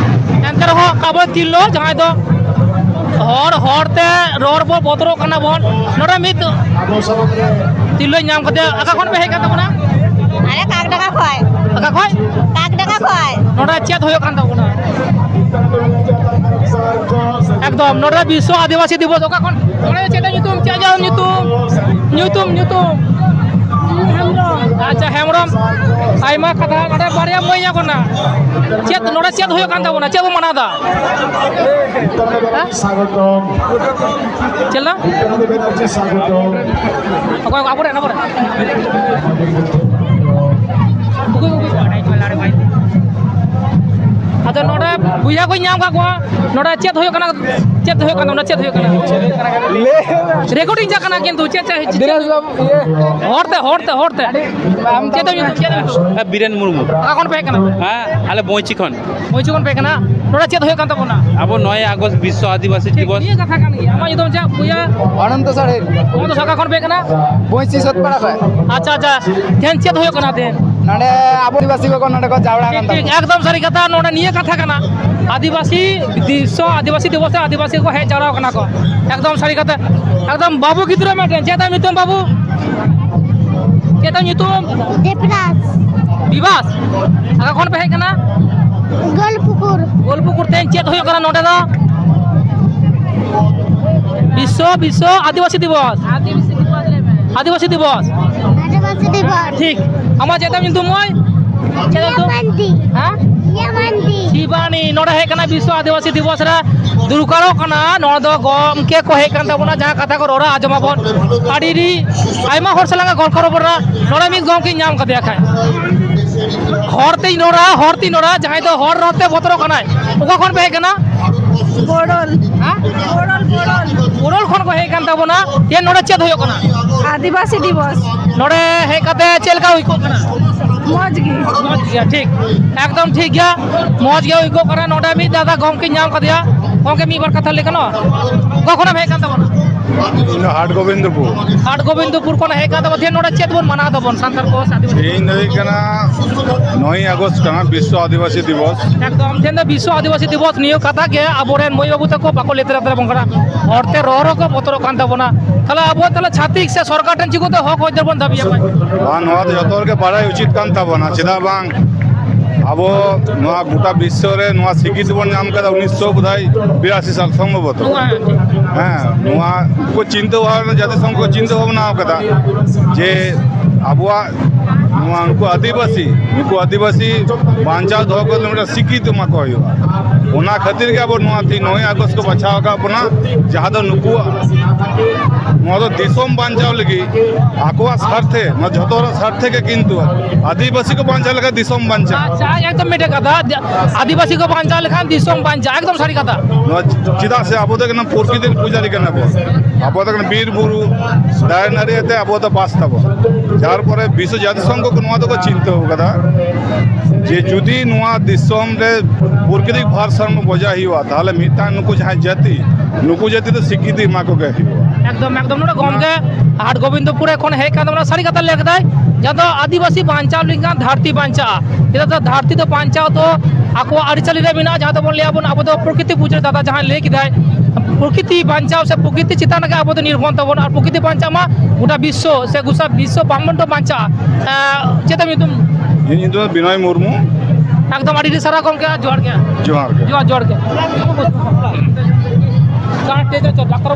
এনতে রহ কাবল তিল্লো যাহাই তো। হর হরতে রর বো বতর কানা বন। নডা মিত। তিল্লো নাম কাতে আকা খন বে হে কাতা বনা আরে কাক ডাকা খয় আকা কয় কাক ডাকা খয় নডা চেত হয়ে কান তাবনা একদম নডা বিশ্ব আদিবাসী দিবস ওকা খন। নডা চেতা নিতুম চাজা নিতুম। নিতুম নিতুম। আচ্ছা হেমরম আইমা কথা নডা বারিয়া মইয়া কোনা। চেত নডা চেত হয়ে ᱚᱠᱚᱭ ᱟᱵᱚᱨᱮᱱ চেত মানাদা চল না ওকা আপরে না পরে আচ্ছা নটা বুঝা কই ñam কা কোয়া নটা চেত হয়ে কানা চেত হয়ে কানা নটা চেত হয়ে কানা। রেকর্ডিং যা কানা কিন্তু চেত হরতে হরতে হরতে। চেত চেত বীরেন মুর্মু। এখন পে কানা? হ্যাঁ আলে বইছি খন। ওই যখন পে কানা? নটা চেত হয়ে কান্তা কোনা আবো নয় আগস্ট বিশ্ব আদিবাসী দিবস। নিয়ে কথা কান আমার যদম যা বুঝা অনন্ত সাড়ের কোন তো সকা কোন পে কানা? বইছি সতপাড়া কয় আচ্ছা আচ্ছা দেন চেত হয়ে কানা দেন। একদম সারি কথা নিয়ে কথা কানা আদিবাসী বিশ্ব আদিবাসী দিবসে আদিবাসী কো হে যাওয়া কানা কো একদম সারি কথা একদম বাবু কিতরে মেটেন চেতা মিতুম বাবু চেতা মিতুম দেবরাজ বিবাস কোন পে হে কানা গোলপুকুর গল্প করতে চেত হয়ে কানা নোটে দা বিশ্ব বিশ্ব আদিবাসী দিবস আদিবাসী দিবস আদিবাসী দিবস ঠিক। আমার চেতা মিতুম মই চেতা কানা বিশ্ব আদিবাসী দিবস রে দুর্কারো কানা নড় দ গম কে কো হে কান তাবনা যাহা কথা কো ররা আজমা বন। আডিরি আইমা হর সালাঙ্গা গল করো বরা নড়ে মি গম কি নাম কাতে খায়। হরতেই নড়া হরতি নড়া যাহাই তো হর রতে বতর কানায়। ওকা কোন বে কানা? বড়ল। হ্যাঁ? বড়ল বড়ল। ওরল খন কো হে কান তাবনা তে নড়ে চেদ হয় কানা। আদিবাসী দিবস। মজগি একদম ঠিক গিয়া। মজ গিয়া উইকো করা নটা মি দাদা, গমকে নাম কাদিয়া গমকে মি বার কথা লেখানো কখন হে ᱦᱮᱡ ᱠᱟᱱ হাট গোবিন্দপুর আট গোবিন্দপুর কোন হে কান্দা বথে নটা চেত বন মানা দবন সান্তার কো আদিবাসী তেইন ᱫᱚ ᱦᱩᱭᱩᱜ ᱠᱟᱱᱟ নয় আগস্ট ᱠᱟᱱᱟ ᱵᱤᱥᱥᱚ ᱟᱹᱫᱤᱵᱟᱹᱥᱤ দিবস একদম তেন বিশ্ব আদিবাসী দিবস নিয়ে কথা গে আবরেন মই বাবু তাকো বাকো লেতে রাতে বংকরা হরতে রর কো বতর কান্দা বনা তাহলে আবো তাহলে ছাতিক সে সরকার টেন চিকো তো হক হই দেবন দাবিয়া পাই ᱵᱟᱝ ᱱᱚᱣᱟ ᱫᱚ ᱡᱚᱛᱚ ᱦᱚᱲᱜᱮ ᱵᱟᱲᱟᱭ ᱩᱪᱤᱛ ᱠᱟᱱ ᱛᱟᱵᱚᱱᱟ ᱪᱮᱫᱟᱜ ᱵᱟᱝ ᱟᱵᱚ ᱱᱚᱣᱟ ᱜᱚᱴᱟ ᱵᱤᱥᱥᱚ ᱨᱮ ᱱᱚᱣᱟ ᱥᱤᱠᱤᱛ ᱵᱚᱱ ᱧᱟᱢ ᱠᱟᱫᱟ ᱩᱱᱤᱥᱥᱚ ᱵᱳᱫᱷᱚᱭ ᱵᱤᱨᱟᱥᱤ সাল সম্ভবত হ্যাঁ নোয়া চিন্তা ভাবনা জাতিসংঘ চিন্তা ভাবনা কাদা যে আবহাওয়া ᱟᱠᱟᱫᱟ ᱡᱮ ᱟᱵᱚᱣᱟᱜ ᱱᱚᱣᱟ ᱩᱱᱠᱩ ᱟᱹᱫᱤᱵᱟᱹᱥᱤ ᱩᱱᱠᱩ ᱟᱹᱫᱤᱵᱟᱹᱥᱤ ᱵᱟᱧᱪᱟᱣ ᱫᱚᱦᱚ ᱠᱚ ᱢᱤᱫᱴᱟᱝ ᱥᱤᱠᱠᱷᱤᱛ ᱮᱢᱟ ᱠᱚ ᱦᱩᱭᱩᱜᱼᱟ ᱚᱱᱟ ᱠᱷᱟᱹᱛᱤᱨ ᱜᱮ ᱟᱵᱚ ᱱᱚᱣᱟ ᱛᱤᱦᱤᱧ ᱱᱚᱭ ᱟᱜᱚᱥᱴ ᱠᱚ ᱵᱟᱪᱷᱟᱣ ᱟᱠᱟᱫ ᱵᱚᱱᱟ ᱡᱟᱦᱟᱸ ᱫᱚ ᱱᱩᱠᱩᱣᱟᱜ ᱱᱚᱣᱟ ᱫᱚ ᱫᱤᱥᱚᱢ ᱵᱟᱧᱪᱟᱣ ᱞᱟᱹᱜᱤᱫ ᱟᱠᱚᱣᱟᱜ ᱥᱟᱨᱛᱷᱮ ᱱᱚᱣᱟ ᱡᱷᱚᱛᱚ ᱦᱚᱲᱟᱜ ᱥᱟᱨᱛᱷᱮ ᱜᱮ ᱠᱤᱱᱛᱩ ᱟᱹᱫᱤᱵᱟᱹᱥᱤ ᱠᱚ ᱵᱟᱧᱪᱟᱣ ᱞᱮᱠᱷᱟᱱ ᱫᱤᱥᱚᱢ ᱵᱟᱧᱪᱟᱣ আচ্ছা একদম মেটে কথা আদিবাসী কো বাঁচা লেখান দিশম বাঁচা একদম সারি কথা ᱱᱚᱣᱟ ᱪᱮᱫᱟᱜ ᱥᱮ ᱟᱵᱚ ᱫᱚ ᱠᱟᱱᱟ ᱯᱨᱚᱠᱤᱛᱤᱨ ᱯᱩᱡᱟᱨᱤ ᱠᱟᱱᱟ ᱵᱚ ᱟᱵᱚ ᱫᱚ ᱠᱟᱱᱟ ᱵᱤᱨ ᱵᱩᱨᱩ ᱫᱟᱨᱮ ᱱᱟᱹᱲᱤ ᱟᱛᱮ ᱡᱟᱨ ᱯᱚᱨᱮ ᱵᱤᱥᱥᱚ ᱡᱟᱛᱤ ᱥᱚᱝᱜᱷᱚ ᱱᱚᱣᱟ ᱫᱚᱠᱚ ᱪᱤᱱᱛᱟᱹ ᱟᱠᱟᱫᱟ ᱡᱮ ᱡᱩᱫᱤ ᱱᱚᱣᱟ ᱫᱤᱥᱚᱢ ᱨᱮ ᱯᱨᱚᱠᱨᱤᱛᱤᱠ ᱵᱷᱟরসাম্য ᱵᱚᱡᱟᱭ ᱦᱩᱭᱩᱜᱼᱟ ᱛᱟᱦᱞᱮ ᱢᱤᱫᱴᱟᱝ ᱱᱩᱠᱩ ᱡᱟᱦᱟᱸᱭ ᱡᱟᱹᱛᱤ ᱱᱩᱠᱩ ᱡᱟᱹᱛᱤ ᱫᱚ ᱥᱤᱠᱨᱤᱛᱤ ᱮᱢᱟ ᱠᱚᱜᱮ ᱦᱩᱭᱩᱜᱼᱟ ᱮᱠᱫᱚᱢ ᱮᱠᱫᱚᱢ ᱱᱚᱰᱮ ᱜᱚᱢᱠᱮ ᱦᱟᱴ ᱜᱳᱵᱤᱱᱫᱚᱯᱩᱨ ᱠᱷᱚᱱ ᱦᱮᱡ ᱠᱟᱛᱮ ᱚᱱᱟ ᱥᱟᱹᱨᱤ ᱠᱟᱛᱷᱟ ᱞᱟᱹᱭ ᱠᱮᱫᱟᱭ ᱡᱟᱦᱟᱸ ᱫᱚ ᱟᱹᱫᱤᱵᱟᱹᱥᱤ ᱵᱟᱧᱪᱟᱣ ᱞᱮᱱᱠᱷᱟᱱ ᱫᱷᱟᱹᱨᱛᱤ ᱵᱟᱧᱪᱟᱜᱼᱟ ᱪᱮᱫᱟᱜ ᱫᱚ ᱫᱷᱟᱹᱨᱛᱤ ᱫᱚ ᱵᱟᱧᱪᱟᱣ ᱫᱚ ᱟᱠᱚᱣᱟᱜ ᱟᱹᱨᱤᱪᱟᱹᱞᱤ ᱨᱮ ᱢᱮᱱᱟᱜᱼᱟ ᱡᱟᱦᱟᱸ ᱫᱚᱵᱚᱱ ᱞᱟᱹᱭᱟᱵᱚᱱ ᱟᱵᱚ ᱫᱚ ᱯᱨᱚᱠৃᱛᱤ ᱯᱩᱡᱟᱹ ᱫᱟᱫᱟ ᱡᱟᱦᱟᱸᱭ ᱞᱟᱹᱭ ᱠᱮᱫᱟᱭ প্রকৃতি বাঞ্চাও সে প্রকৃতি চিতানাকে আবো তো নির্ভর তখন আর প্রকৃতি বাঞ্চা মা গোটা বিশ্ব সে গোটা বিশ্ব ব্রহ্মাণ্ড বাঞ্চা চেতা মিতুম ᱤᱧ ᱧᱩᱛᱩᱢ ᱫᱚ ᱵᱤᱱᱚᱭ ᱢᱩᱨᱢᱩ একদম আড়ি সারা গমকে জোয়ার কে ᱡᱚᱦᱟᱨ ᱜᱮ জোয়ার জোয়ার কে ডাক্তার